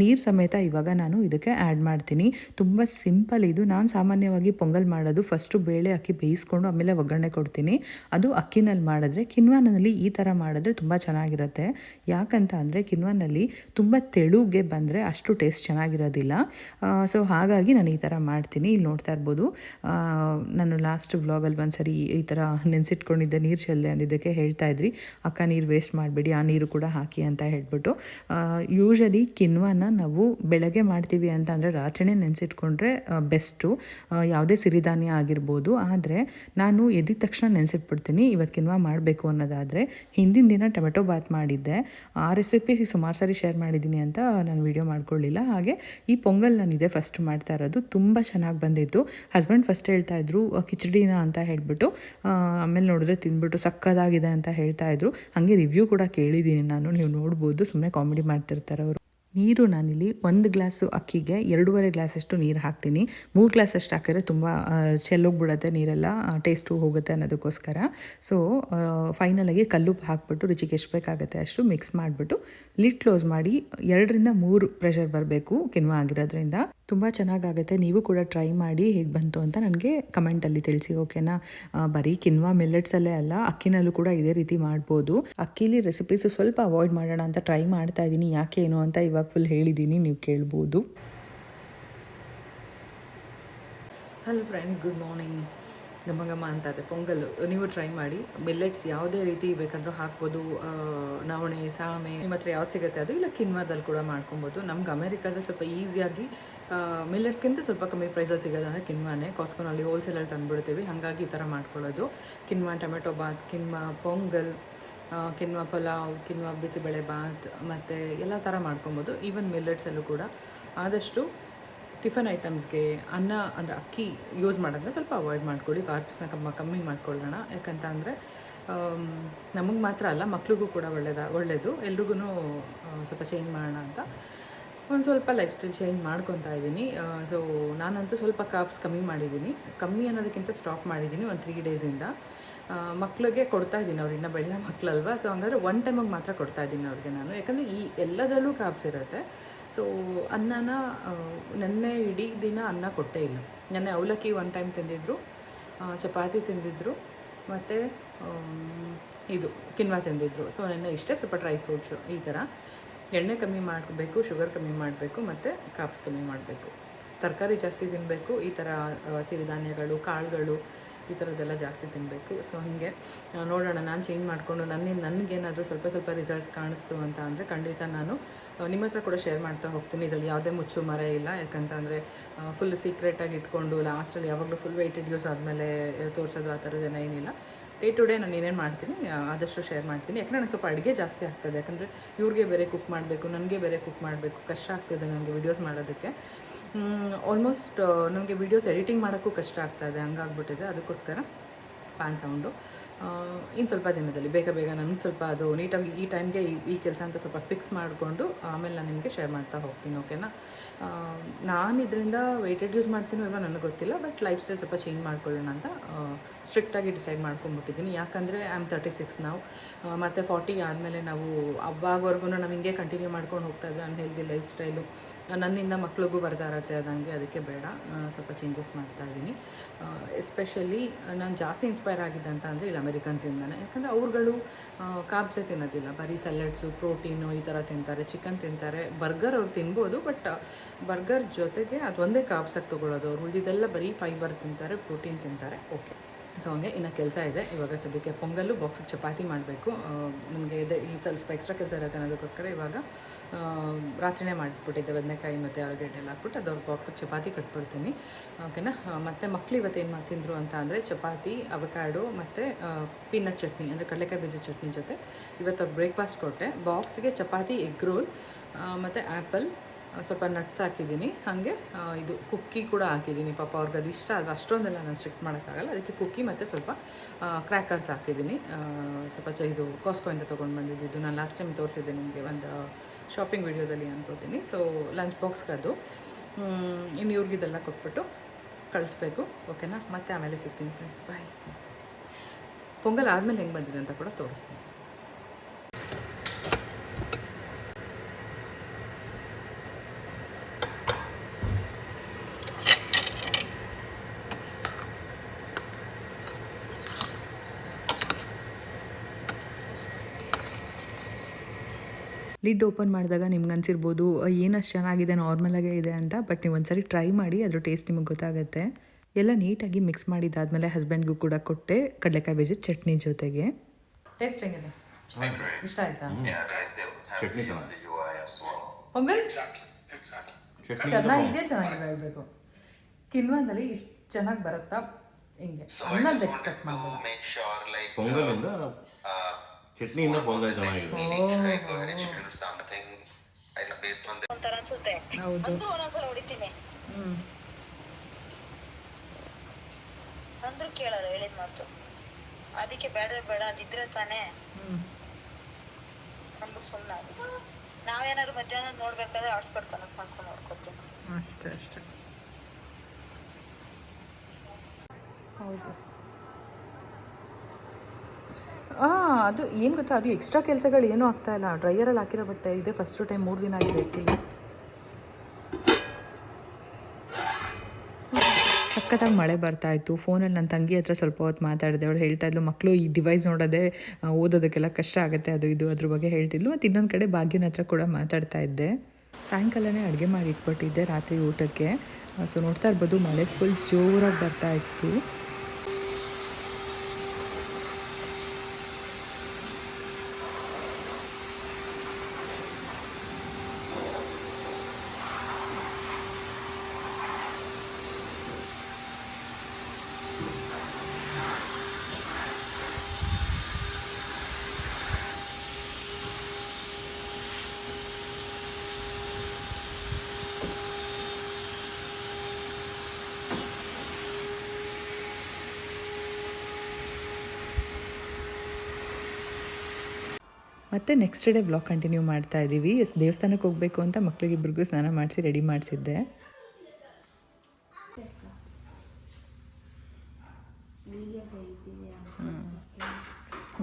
ನೀರು ಸಮೇತ ಇವಾಗ ನಾನು ಇದಕ್ಕೆ ಆ್ಯಡ್ ಮಾಡ್ತೀನಿ. ತುಂಬ ಸಿಂಪಲ್ ಇದು. ನಾನು ಸಾಮಾನ್ಯವಾಗಿ ಪೊಂಗಲ್ ಮಾಡೋದು ಫಸ್ಟು ಬೇಳೆ ಅಕ್ಕಿ ಬೇಯಿಸ್ಕೊಂಡು ಆಮೇಲೆ ಒಗ್ಗರಣೆ ಕೊಡ್ತೀನಿ. ಅದು ಅಕ್ಕಿನಲ್ಲಿ ಮಾಡಿದ್ರೆ ಕಿನ್ವಾನಲ್ಲಿ ಈ ಥರ ಮಾಡಿದ್ರೆ ತುಂಬ ಚೆನ್ನಾಗಿರುತ್ತೆ. ಯಾಕಂತ ಅಂದರೆ ಕಿನ್ವಾನಲ್ಲಿ ತುಂಬ ತೆಳುಗೆ ಬಂದರೆ ಅಷ್ಟು ಟೇಸ್ಟ್ ಚೆನ್ನಾಗಿರೋದಿಲ್ಲ. ಸೊ ಹಾಗಾಗಿ ನಾನು ಈ ಥರ ಮಾಡ್ತೀನಿ. ಇಲ್ಲಿ ನೋಡ್ತಾ ಇರ್ಬೋದು. ನಾನು ಲಾಸ್ಟ್ ವ್ಲಾಗಲ್ಲಿ ಒಂದ್ಸರಿ ಈ ಥರ ನೆನೆಸಿಟ್ಕೊಂಡಿದ್ದೆ, ನೀರು ಚೆಲ್ಲದೆ ಅಂದಿದ್ದಕ್ಕೆ ಹೇಳ್ತಾ ಇದ್ರಿ. ಅಕ್ಕ, ನೀರು ವೇಸ್ಟ್ ಮಾಡಬೇಡಿ, ಆ ನೀರು ಕೂಡ ಹಾಕಿ ಅಂತ ಹೇಳ್ಬಿಟ್ಟು. ಯೂಶಲಿ ಕಿನ್ವಾನ ನಾವು ಬೆಳಗ್ಗೆ ಮಾಡ್ತೀವಿ ಅಂತ ಅಂದರೆ ರಾತ್ರಿನೇ ನೆನೆಸಿಟ್ಕೊಂಡ್ರೆ ಬೆಸ್ಟು ಯಾವುದೇ ಸಿರಿಧಾನ್ಯ ಆಗಿರ್ಬೋದು. ಆದರೆ ನಾನು ಎದ್ದಿದ ತಕ್ಷಣ ನೆನೆಸಿಟ್ಬಿಡ್ತೀನಿ. ಇವತ್ತು ಕಿನ್ವಾ ಮಾಡಬೇಕು ಅನ್ನೋದಾದರೆ ಹಿಂದಿನ ದಿನ ಟೊಮೆಟೊ ಬಾತ್ ಮಾಡಿದ್ದೆ. ಆ ರೆಸಿಪಿ ಸುಮಾರು ಸಾರಿ ಶೇರ್ ಮಾಡಿದ್ದೀನಿ ಅಂತ ನಾನು ವಿಡಿಯೋ ಮಾಡ್ಕೊಳ್ಳಿಲ್ಲ. ಹಾಗೆ ಈ ಪೊಂಗಲ್ ನಾನಿದೆ ಫಸ್ಟ್ ಮಾಡ್ತಾ ಇರೋದು. ತುಂಬ ಚೆನ್ನಾಗಿ ಬಂದಿತ್ತು. ಹಸ್ಬೆಂಡ್ ಫಸ್ಟ್ ಹೇಳ್ತಾ ಇದ್ರು "ಅ, ಕಿಚಡಿನ ಅಂತ ಹೇಳ್ಬಿಟ್ಟು ಆಮೇಲೆ ನೋಡಿದ್ರೆ ತಿಂದ್ಬಿಟ್ಟು ಸಕ್ಕದಾಗಿದೆ ಅಂತ ಹೇಳ್ತಾ ಇದ್ರು. ಹಾಗೆ ರಿವ್ಯೂ ಕೂಡ ಕೇಳಿದ್ದೀನಿ ನಾನು. ನೀವು ನೋಡ್ಬೋದು. ಸುಮ್ಮನೆ ಕಾಮಿಡಿ ಮಾಡ್ತಿರ್ತಾರೆ ಅವರು. ನೀರು ನಾನಿಲ್ಲಿ ಒಂದು ಗ್ಲಾಸು ಅಕ್ಕಿಗೆ ಎರಡೂವರೆ ಗ್ಲಾಸಷ್ಟು ನೀರು ಹಾಕ್ತೀನಿ. ಮೂರು ಗ್ಲಾಸ್ ಅಷ್ಟು ಹಾಕಿದ್ರೆ ತುಂಬ ಚೆಲ್ಲೋಗ್ಬಿಡುತ್ತೆ ನೀರೆಲ್ಲ ಟೇಸ್ಟು ಹೋಗುತ್ತೆ ಅನ್ನೋದಕ್ಕೋಸ್ಕರ. ಸೊ ಫೈನಲಾಗಿ ಕಲ್ಲುಪ್ಪು ಹಾಕ್ಬಿಟ್ಟು ರುಚಿಗೆ ಎಷ್ಟು ಬೇಕಾಗುತ್ತೆ ಅಷ್ಟು ಮಿಕ್ಸ್ ಮಾಡಿಬಿಟ್ಟು ಲಿಡ್ ಕ್ಲೋಸ್ ಮಾಡಿ ಎರಡರಿಂದ ಮೂರು ಪ್ರೆಷರ್ ಬರಬೇಕು ಕಿನ್ವ ಆಗಿರೋದ್ರಿಂದ. ತುಂಬ ಚೆನ್ನಾಗಾಗುತ್ತೆ. ನೀವು ಕೂಡ ಟ್ರೈ ಮಾಡಿ ಹೇಗೆ ಬಂತು ಅಂತ ನನಗೆ ಕಮೆಂಟಲ್ಲಿ ತಿಳಿಸಿ, ಓಕೆನಾ? ಬರೀ ಕಿನ್ವಾ ಮಿಲ್ಲೆಟ್ಸಲ್ಲೇ ಅಲ್ಲ, ಅಕ್ಕಿನಲ್ಲೂ ಕೂಡ ಇದೇ ರೀತಿ ಮಾಡ್ಬೋದು. ಅಕ್ಕಿಲಿ ರೆಸಿಪೀಸು ಸ್ವಲ್ಪ ಅವಾಯ್ಡ್ ಮಾಡೋಣ ಅಂತ ಟ್ರೈ ಮಾಡ್ತಾ ಇದ್ದೀನಿ. ಯಾಕೆ ಏನು ಅಂತ ಇವಾಗ ಫುಲ್ ಹೇಳಿದ್ದೀನಿ, ನೀವು ಕೇಳ್ಬೋದು. ಹಲೋ ಫ್ರೆಂಡ್ಸ್ ಗುಡ್ ಮಾರ್ನಿಂಗ್ ನಮ್ಮಗಮ್ಮ ಗಮ ಅಂತ ಅದೇ, ಪೊಂಗಲ್. ನೀವು ಟ್ರೈ ಮಾಡಿ. ಮಿಲ್ಲೆಟ್ಸ್ ಯಾವುದೇ ರೀತಿ ಬೇಕಾದರೂ ಹಾಕ್ಬೋದು. ನವಣೆ, ಸಾಮೆ, ನಿಮ್ಮ ಹತ್ರ ಯಾವ್ದು ಸಿಗುತ್ತೆ ಅದು, ಇಲ್ಲ ಕಿನ್ವಾದಲ್ಲಿ ಕೂಡ ಮಾಡ್ಕೊಬೋದು. ನಮ್ಗೆ ಅಮೇರಿಕಾದಲ್ಲಿ ಸ್ವಲ್ಪ ಈಸಿಯಾಗಿ ಮಿಲ್ಲೆಟ್ಸ್ಗಿಂತ ಸ್ವಲ್ಪ ಕಮ್ಮಿ ಪ್ರೈಸಲ್ಲಿ ಸಿಗೋದಂದ್ರೆ ಕಿನ್ವಾನೇ ಕಾಸ್ಕೋನಲ್ಲಿ ಹೋಲ್ಸೇಲಲ್ಲಿ ತಂದುಬಿಡ್ತೀವಿ. ಹಾಗಾಗಿ ಈ ಥರ ಮಾಡ್ಕೊಳ್ಳೋದು. Quinoa tomato bath quinoa pongal quinoa pulao quinoa bisibele bath, ಮತ್ತು ಎಲ್ಲ ಥರ ಮಾಡ್ಕೊಬೋದು. ಈವನ್ ಮಿಲ್ಲೆಟ್ಸಲ್ಲೂ ಕೂಡ ಆದಷ್ಟು ಟಿಫನ್ ಐಟಮ್ಸ್ಗೆ ಅನ್ನ ಅಂದರೆ ಅಕ್ಕಿ ಯೂಸ್ ಮಾಡೋದನ್ನ ಸ್ವಲ್ಪ ಅವಾಯ್ಡ್ ಮಾಡ್ಕೊಳ್ಳಿ. ಕಾರ್ಬ್ಸ್ನ ಕಮ್ಮ, ಕಮ್ಮಿ ಮಾಡ್ಕೊಳ್ಳೋಣ. ಯಾಕಂತ ಅಂದರೆ ನಮಗೆ ಮಾತ್ರ ಅಲ್ಲ, ಮಕ್ಳಿಗೂ ಕೂಡ ಒಳ್ಳೆಯದ ಒಳ್ಳೆಯದು ಎಲ್ರಿಗೂ ಸ್ವಲ್ಪ ಚೇಂಜ್ ಮಾಡೋಣ ಅಂತ. ಒಂದು ಸ್ವಲ್ಪ ಲೈಫ್ ಸ್ಟೈಲ್ ಚೇಂಜ್ ಮಾಡ್ಕೊತಾ ಇದ್ದೀನಿ. ಸೊ ನಾನಂತೂ ಸ್ವಲ್ಪ ಕಾಪ್ಸ್ ಕಮ್ಮಿ ಮಾಡಿದ್ದೀನಿ. ಕಮ್ಮಿ ಅನ್ನೋದಕ್ಕಿಂತ ಸ್ಟಾಪ್ ಮಾಡಿದ್ದೀನಿ ಒಂದು ತ್ರೀ ಡೇಸಿಂದ ಮಕ್ಕಳಿಗೆ ಕೊಡ್ತಾ ಇದ್ದೀನಿ ಅವ್ರು ಇನ್ನೂ ಬೆಳೆಯೋ ಮಕ್ಕಳಲ್ವಾ ಸೊ ಹಂಗಾದ್ರೆ ಒನ್ ಟೈಮಿಗೆ ಮಾತ್ರ ಕೊಡ್ತಾ ಇದ್ದೀನಿ ಅವ್ರಿಗೆ ನಾನು. ಯಾಕಂದರೆ ಈ ಎಲ್ಲದರಲ್ಲೂ ಕಾಪ್ಸ್ ಇರುತ್ತೆ. ಸೊ ಅನ್ನನ ನೆನ್ನೆ ಇಡೀ ದಿನ ಅನ್ನ ಕೊಟ್ಟೇ ಇಲ್ಲ. ನೆನ್ನೆ ಅವಲಕ್ಕಿ ಒನ್ ಟೈಮ್ ತಿಂದಿದ್ರು ಚಪಾತಿ ತಿಂದಿದ್ರು, ಮತ್ತು ಇದು ಕಿನ್ವಾ ತಿಂದಿದ್ರು. ಸೊ ನೆನ್ನೆ ಇಷ್ಟೇ ಸ್ವಲ್ಪ ಡ್ರೈ ಫ್ರೂಟ್ಸು ಈ ಥರ ಎಣ್ಣೆ ಕಮ್ಮಿ ಮಾಡಬೇಕು, ಶುಗರ್ ಕಮ್ಮಿ ಮಾಡಬೇಕು ಮತ್ತು ಕಾಪ್ಸ್ ಕಮ್ಮಿ ಮಾಡಬೇಕು. ತರಕಾರಿ ಜಾಸ್ತಿ ತಿನ್ನಬೇಕು ಈ ಥರ ಸಿರಿಧಾನ್ಯಗಳು, ಕಾಳುಗಳು ಈ ಥರದ್ದೆಲ್ಲ ಜಾಸ್ತಿ ತಿನ್ನಬೇಕು ಸೊ ಹೀಗೆ ನೋಡೋಣ. ನಾನು ಚೇಂಜ್ ಮಾಡಿಕೊಂಡು ನನ್ನ ನನಗೇನಾದರೂ ಸ್ವಲ್ಪ ಸ್ವಲ್ಪ ರಿಸಲ್ಟ್ಸ್ ಕಾಣಿಸ್ತು ಅಂತ ಅಂದರೆ ಖಂಡಿತ ನಾನು ನಿಮ್ಮ ಹತ್ರ ಕೂಡ ಶೇರ್ ಮಾಡ್ತಾ ಹೋಗ್ತೀನಿ. ಇದರಲ್ಲಿ ಯಾವುದೇ ಮುಚ್ಚು ಮರ ಇಲ್ಲ. ಯಾಕಂತಂದರೆ ಫುಲ್ ಸೀಕ್ರೆಟಾಗಿ ಇಟ್ಕೊಂಡು ಲಾಸ್ಟಲ್ಲಿ ಯಾವಾಗಲೂ ಫುಲ್ ವೆಯ್ಟೆಡ್ ಯೂಸ್ ಆದಮೇಲೆ ತೋರಿಸೋದು ಆ ಥರದ್ದೇನೋ ಏನಿಲ್ಲ. ಡೇ ಟು ಡೇ ನಾನು ಏನೇನು ಮಾಡ್ತೀನಿ ಆದಷ್ಟು ಶೇರ್ ಮಾಡ್ತೀನಿ. ಯಾಕಂದರೆ ನನಗೆ ಸ್ವಲ್ಪ ಅಡುಗೆ ಜಾಸ್ತಿ ಆಗ್ತದೆ. ಯಾಕಂದರೆ ಇವ್ರಿಗೆ ಬೇರೆ ಕುಕ್ ಮಾಡಬೇಕು, ನನಗೆ ಬೇರೆ ಕುಕ್ ಮಾಡಬೇಕು, ಕಷ್ಟ ಆಗ್ತದೆ ನನಗೆ ವಿಡಿಯೋಸ್ ಮಾಡೋದಕ್ಕೆ. ಆಲ್ಮೋಸ್ಟ್ ನನಗೆ ವೀಡಿಯೋಸ್ ಎಡಿಟಿಂಗ್ ಮಾಡೋಕ್ಕೂ ಕಷ್ಟ ಆಗ್ತಾಯಿದೆ ಹಂಗಾಗ್ಬಿಟ್ಟಿದೆ. ಅದಕ್ಕೋಸ್ಕರ ಫ್ಯಾನ್ ಸೌಂಡು ಇನ್ನು ಸ್ವಲ್ಪ ದಿನದಲ್ಲಿ, ಬೇಗ ಬೇಗ ನನಗೆ ಸ್ವಲ್ಪ ಅದು ನೀಟಾಗಿ ಈ ಟೈಮ್ಗೆ ಈ ಈ ಕೆಲಸ ಅಂತ ಸ್ವಲ್ಪ ಫಿಕ್ಸ್ ಮಾಡಿಕೊಂಡು ಆಮೇಲೆ ನಾನು ನಿಮಗೆ ಶೇರ್ ಮಾಡ್ತಾ ಹೋಗ್ತೀನಿ ಓಕೆನಾ ನಾನು ಇದರಿಂದ ವೆಯ್ಟೆಡ್ ಯೂಸ್ ಮಾಡ್ತೀನೋ ಇಲ್ವೋ ನನಗೆ ಗೊತ್ತಿಲ್ಲ ಬಟ್ ಲೈಫ್ ಸ್ಟೈಲ್ ಸ್ವಲ್ಪ ಚೇಂಜ್ ಮಾಡ್ಕೊಳ್ಳೋಣ ಅಂತ ಸ್ಟ್ರಿಕ್ಟಾಗಿ ಡಿಸೈಡ್ ಮಾಡ್ಕೊಂಡ್ಬಿಟ್ಟಿದ್ದೀನಿ ಯಾಕಂದರೆ ಐ ಆಮ್ ತರ್ಟಿ ಸಿಕ್ಸ್ ನಾವು ಮತ್ತು ಫಾರ್ಟಿ ಆದಮೇಲೆ ನಾವು ಅವಾಗವರೆಗೂ ನಾವು ಹಿಂಗೆ ಕಂಟಿನ್ಯೂ ಮಾಡ್ಕೊಂಡು ಹೋಗ್ತಾ ಅನ್ ಅನ್ಹೆಲ್ದಿ ಲೈಫ್ ಸ್ಟೈಲು ನನ್ನಿಂದ ಮಕ್ಳಿಗೂ ಬರ್ತಾ ಇರತ್ತೆ ಅದಂಗೆ, ಅದಕ್ಕೆ ಬೇಡ. ಸ್ವಲ್ಪ ಚೇಂಜಸ್ ಮಾಡ್ತಾ ಇದ್ದೀನಿ. ಎಸ್ಪೆಷಲಿ ನಾನು ಜಾಸ್ತಿ ಇನ್ಸ್ಪೈರ್ ಆಗಿದೆ ಅಂತ ಅಂದರೆ ಇಲ್ಲಿ ಅಮೆರಿಕನ್ಸಿಂದನೇ ಯಾಕಂದರೆ ಅವ್ರುಗಳು ಕಾಬ್ಸೇ ತಿನ್ನೋದಿಲ್ಲ. ಬರೀ ಸೆಲೆಡ್ಸು ಪ್ರೋಟೀನು ಈ ಥರ ತಿಂತಾರೆ ಚಿಕನ್ ತಿಂತಾರೆ. ಬರ್ಗರ್ ಅವ್ರು ತಿನ್ಬೋದು ಬಟ್ ಬರ್ಗರ್ ಜೊತೆಗೆ ಅದೊಂದೇ ಕಾಬ್ಸಾಗಿ ತೊಗೊಳ್ಳೋದು. ಅವ್ರು ಉಳಿದಿದ್ದೆಲ್ಲ ಬರೀ ಫೈಬರ್ ತಿಂತಾರೆ ಪ್ರೋಟೀನ್ ತಿಂತಾರೆ. ಓಕೆ ಸೊ ಹಂಗೆ ಇನ್ನು ಕೆಲಸ ಇದೆ. ಇವಾಗ ಸದ್ಯಕ್ಕೆ ಪೊಂಗಲ್ಲು ಬಾಕ್ಸಿಗೆ ಚಪಾತಿ ಮಾಡಬೇಕು. ನನಗೆ ಇದೆ ಈ ಸ್ವಲ್ಪ ಎಕ್ಸ್ಟ್ರಾ ಕೆಲಸ ಇರುತ್ತೆ ಅನ್ನೋದಕ್ಕೋಸ್ಕರ ಇವಾಗ ರಾತ್ರಿನೇ ಮಾಡಿಬಿಟ್ಟಿದ್ದೆ ಬದನೆಕಾಯಿ ಮತ್ತು ಆಲೂಗಡ್ಡೆ ಎಲ್ಲ ಹಾಕ್ಬಿಟ್ಟು ಅದವ್ರ ಬಾಕ್ಸಿಗೆ ಚಪಾತಿ ಕಟ್ಬಿಡ್ತೀನಿ. ಓಕೆನಾ? ಮತ್ತು ಮಕ್ಳು ಇವತ್ತು ಏನು ಮಾಡಿ ತಿಂದರು ಅಂತ ಅಂದರೆ ಚಪಾತಿ, ಅವಕಾಡು ಮತ್ತು ಪೀನಟ್ ಚಟ್ನಿ ಅಂದರೆ ಕಡಲೆಕಾಯಿ ಬೀಜ ಚಟ್ನಿ ಜೊತೆ. ಇವತ್ತು ಅವ್ರು ಬ್ರೇಕ್ಫಾಸ್ಟ್ ಕೊಟ್ಟೆ. ಬಾಕ್ಸಿಗೆ ಚಪಾತಿ ಎಗ್ ರೋಲ್ ಮತ್ತು ಆ್ಯಪಲ್ ಸ್ವಲ್ಪ ನಟ್ಸ್ ಹಾಕಿದ್ದೀನಿ. ಹಾಗೆ ಇದು ಕುಕ್ಕಿ ಕೂಡ ಹಾಕಿದ್ದೀನಿ. ಪಾಪ ಅವ್ರಿಗೆ ಅದು ಇಷ್ಟ ಅಲ್ವಾ? ಅಷ್ಟೊಂದೆಲ್ಲ ನಾನು ಸ್ಟ್ರಿಕ್ಟ್ ಮಾಡೋಕ್ಕಾಗಲ್ಲ. ಅದಕ್ಕೆ ಕುಕ್ಕಿ ಮತ್ತು ಸ್ವಲ್ಪ ಕ್ರ್ಯಾಕರ್ಸ್ ಹಾಕಿದ್ದೀನಿ. ಸ್ವಲ್ಪ ಚ, ಇದು ಕಾಸ್ಕೋ ಅಂತ ತೊಗೊಂಡು ಬಂದಿದ್ದು. ನಾನು ಲಾಸ್ಟ್ ಟೈಮ್ ತೋರಿಸಿದ್ದೆ ನಿಮಗೆ ಒಂದು ಶಾಪಿಂಗ್ ವೀಡಿಯೋದಲ್ಲಿ ಅನ್ಕೋತೀನಿ. ಸೊ ಲಂಚ್ ಬಾಕ್ಸ್ಗೆ ಅದು ಇನ್ನು ಇವ್ರಿಗೆ ಇದೆಲ್ಲ ಕೊಟ್ಬಿಟ್ಟು ಕಳಿಸ್ಬೇಕು. ಓಕೆನಾ ಮತ್ತೆ ಆಮೇಲೆ ಸಿಗ್ತೀನಿ ಫ್ರೆಂಡ್ಸ್ ಬಾಯ್ ಪೊಂಗಲ್ ಆದಮೇಲೆ ಹೆಂಗೆ ಬಂದಿದೆ ಅಂತ ಕೂಡ ತೋರಿಸ್ತೀನಿ. ಲಿಡ್ ಓಪನ್ ಮಾಡಿದಾಗ ನಿಮ್ಗೆ ಅನಿಸಿರ್ಬೋದು ಏನಷ್ಟು ಚೆನ್ನಾಗಿದೆ ನಾರ್ಮಲಾಗೇ ಇದೆ ಅಂತ ಬಟ್ ನೀವು ಒಂದ್ಸರಿ ಟ್ರೈ ಮಾಡಿ ಅದ್ರ ಟೇಸ್ಟ್ ನಿಮಗೆ ಗೊತ್ತಾಗುತ್ತೆ. ಎಲ್ಲ ನೀಟಾಗಿ ಮಿಕ್ಸ್ ಮಾಡಿದ್ದಾದಮೇಲೆ ಹಸ್ಬೆಂಡ್ಗೂ ಕೂಡ ಕೊಟ್ಟೆ ಕಡಲೆಕಾಯಿ ಬೀಜದ ಚಟ್ನಿ ಜೊತೆಗೆ. ಟೇಸ್ಟ್ ಹೆಂಗಿದೆ? ಇಷ್ಟ ಆಯ್ತಾ? ಚಟ್ನಿ ಚೆನ್ನಾಗಿದೆ. ಚೆನ್ನಾಗಿದೆ ಹೇಳ್ಬೇಕು ಕಿನ್ವಾದಲ್ಲಿ ಇಷ್ಟು ಚೆನ್ನಾಗಿ ಬರುತ್ತಾ? ಹಿಂಗೆ. ಅನ್ನದ ಎಕ್ಸ್ಪೆಕ್ಟ್ ಪೊಂಗಲಿಂದ uh, ಚಟ್ನಿಯಿಂದ ಪೊಂಗಲ್ ಚೆನ್ನಾಗಿದೆ ಒಂಥರ ಅನ್ಸುತ್ತೆ. ಹೌದು. ಅಂದ್ರೂ ಒಂದೊಂದ್ಸಲ ಹೊಡಿತೀನಿ. ಅಂದ್ರೂ ಕೇಳಲ್ಲ ಹೇಳಿದ ಮಾತು. ಅದಕ್ಕೆ ಬೇಡ ಬೇಡ ಅದಿದ್ರೆ ತಾನೇ. ನಮ್ಗೆ ಸುಮ್ಮನೆ ನಾವೇನಾದ್ರು ಮಧ್ಯಾಹ್ನ ನೋಡ್ಬೇಕಾದ್ರೆ ಹಾಟ್ಸ್ಪಾಟ್ ಕನೆಕ್ಟ್ ಮಾಡ್ಕೊಂಡು ನೋಡ್ಕೊತೀನಿ ಅಷ್ಟೇ ಅಷ್ಟೇ. ಹೌದು. ಹಾಂ ಅದು ಏನು ಗೊತ್ತಾ? ಅದು ಎಕ್ಸ್ಟ್ರಾ ಕೆಲಸಗಳು ಏನೂ ಆಗ್ತಾಯಿಲ್ಲ ಡ್ರೈಯರಲ್ಲಿ ಹಾಕಿರೋ ಬಟ್ಟೆ, ಇದೆ ಫಸ್ಟು ಟೈಮ್ ಮೂರು ದಿನ ಆಗಿದೆ ಇಟ್ಟಿಲ್ಲ ಸಖತ್ತಾಗಿ ಮಳೆ ಬರ್ತಾ ಇತ್ತು. ಫೋನಲ್ಲಿ ನನ್ನ ತಂಗಿ ಹತ್ರ ಸ್ವಲ್ಪ ಹೊತ್ತು ಮಾತಾಡಿದೆ. ಅವಳು ಹೇಳ್ತಾ ಇದ್ಲು ಮಕ್ಕಳು ಈ ಡಿವೈಸ್ ನೋಡೋದೇ ಓದೋದಕ್ಕೆಲ್ಲ ಕಷ್ಟ ಆಗುತ್ತೆ, ಅದು ಇದು, ಅದ್ರ ಬಗ್ಗೆ ಹೇಳ್ತಿದ್ಲು. ಮತ್ತು ಇನ್ನೊಂದು ಕಡೆ ಭಾಗ್ಯನ ಹತ್ರ ಕೂಡ ಮಾತಾಡ್ತಾ ಇದ್ದೆ. ಸಾಯಂಕಾಲನೇ ಅಡುಗೆ ಮಾಡಿ ಇಟ್ಬಿಟ್ಟಿದ್ದೆ, ರಾತ್ರಿ ಊಟಕ್ಕೆ. ಸೊ ನೋಡ್ತಾ ಇರ್ಬೋದು, ಮಳೆ ಫುಲ್ ಜೋರಾಗಿ ಬರ್ತಾ ಇತ್ತು. ಮತ್ತು ನೆಕ್ಸ್ಟ್ ಡೇ ಬ್ಲಾಗ್ ಕಂಟಿನ್ಯೂ ಮಾಡ್ತಾ ಇದ್ದೀವಿ ದೇವಸ್ಥಾನಕ್ಕೆ ಹೋಗಬೇಕು ಅಂತ ಮಕ್ಕಳಿಗಿಬ್ರಿಗೂ ಸ್ನಾನ ಮಾಡಿಸಿ ರೆಡಿ ಮಾಡಿಸಿದ್ದೆ.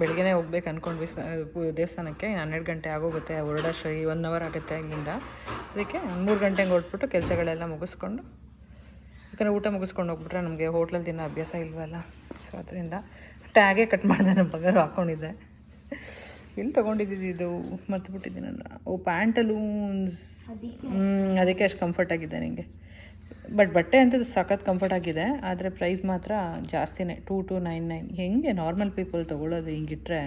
ಬೆಳಗ್ಗೆ ಹೋಗ್ಬೇಕು ಅಂದ್ಕೊಂಡ್ವಿ ದೇವಸ್ಥಾನಕ್ಕೆ. ಹನ್ನೆರಡು ಗಂಟೆ ಆಗೋಗುತ್ತೆ. ಹೊರಡೋಷ್ಟ್ರಲ್ಲಿ ಒನ್ ಅವರ್ ಆಗುತ್ತೆ ಇಲ್ಲಿಂದ ಅದಕ್ಕೆ ಮೂರು ಗಂಟೆಗೆ ಹೊರಟ್ಬಿಟ್ಟು ಕೆಲಸಗಳೆಲ್ಲ ಮುಗಿಸ್ಕೊಂಡು, ಯಾಕಂದರೆ ಊಟ ಮುಗಿಸ್ಕೊಂಡು ಹೋಗ್ಬಿಟ್ರೆ ನಮಗೆ ಹೋಟ್ಲಲ್ಲಿ ದಿನ ಅಭ್ಯಾಸ ಇಲ್ವಲ್ಲ. ಸೊ ಅದರಿಂದ ಟ್ಯಾಗೇ ಕಟ್ ಮಾಡಿದೆ ನಮ್ಮ ಬಂಗಾರ ಹಾಕ್ಕೊಂಡಿದ್ದೆ ಎಲ್ಲಿ ತೊಗೊಂಡಿದ್ದು ಇದು? ಮರ್ತು ಬಿಟ್ಟಿದ್ದೀನಲ್ಲ ಓ ಪ್ಯಾಂಟಲೂನ್ಸ್ ಅದಕ್ಕೆ. ಅಷ್ಟು ಕಂಫರ್ಟ್ ಆಗಿದೆ ನಿಮಗೆ ಬಟ್ ಬಟ್ಟೆ ಅಂತೂ ಸಖತ್ ಕಂಫರ್ಟ್ ಆಗಿದೆ. ಆದರೆ ಪ್ರೈಸ್ ಮಾತ್ರ ಜಾಸ್ತಿನೇ. ಟೂ ಟು ನೈನ್ ನೈನ್ ಹೆಂಗೆ ನಾರ್ಮಲ್ ಪೀಪಲ್ ತೊಗೊಳ್ಳೋದು ಹಿಂಗಿಟ್ರೆ?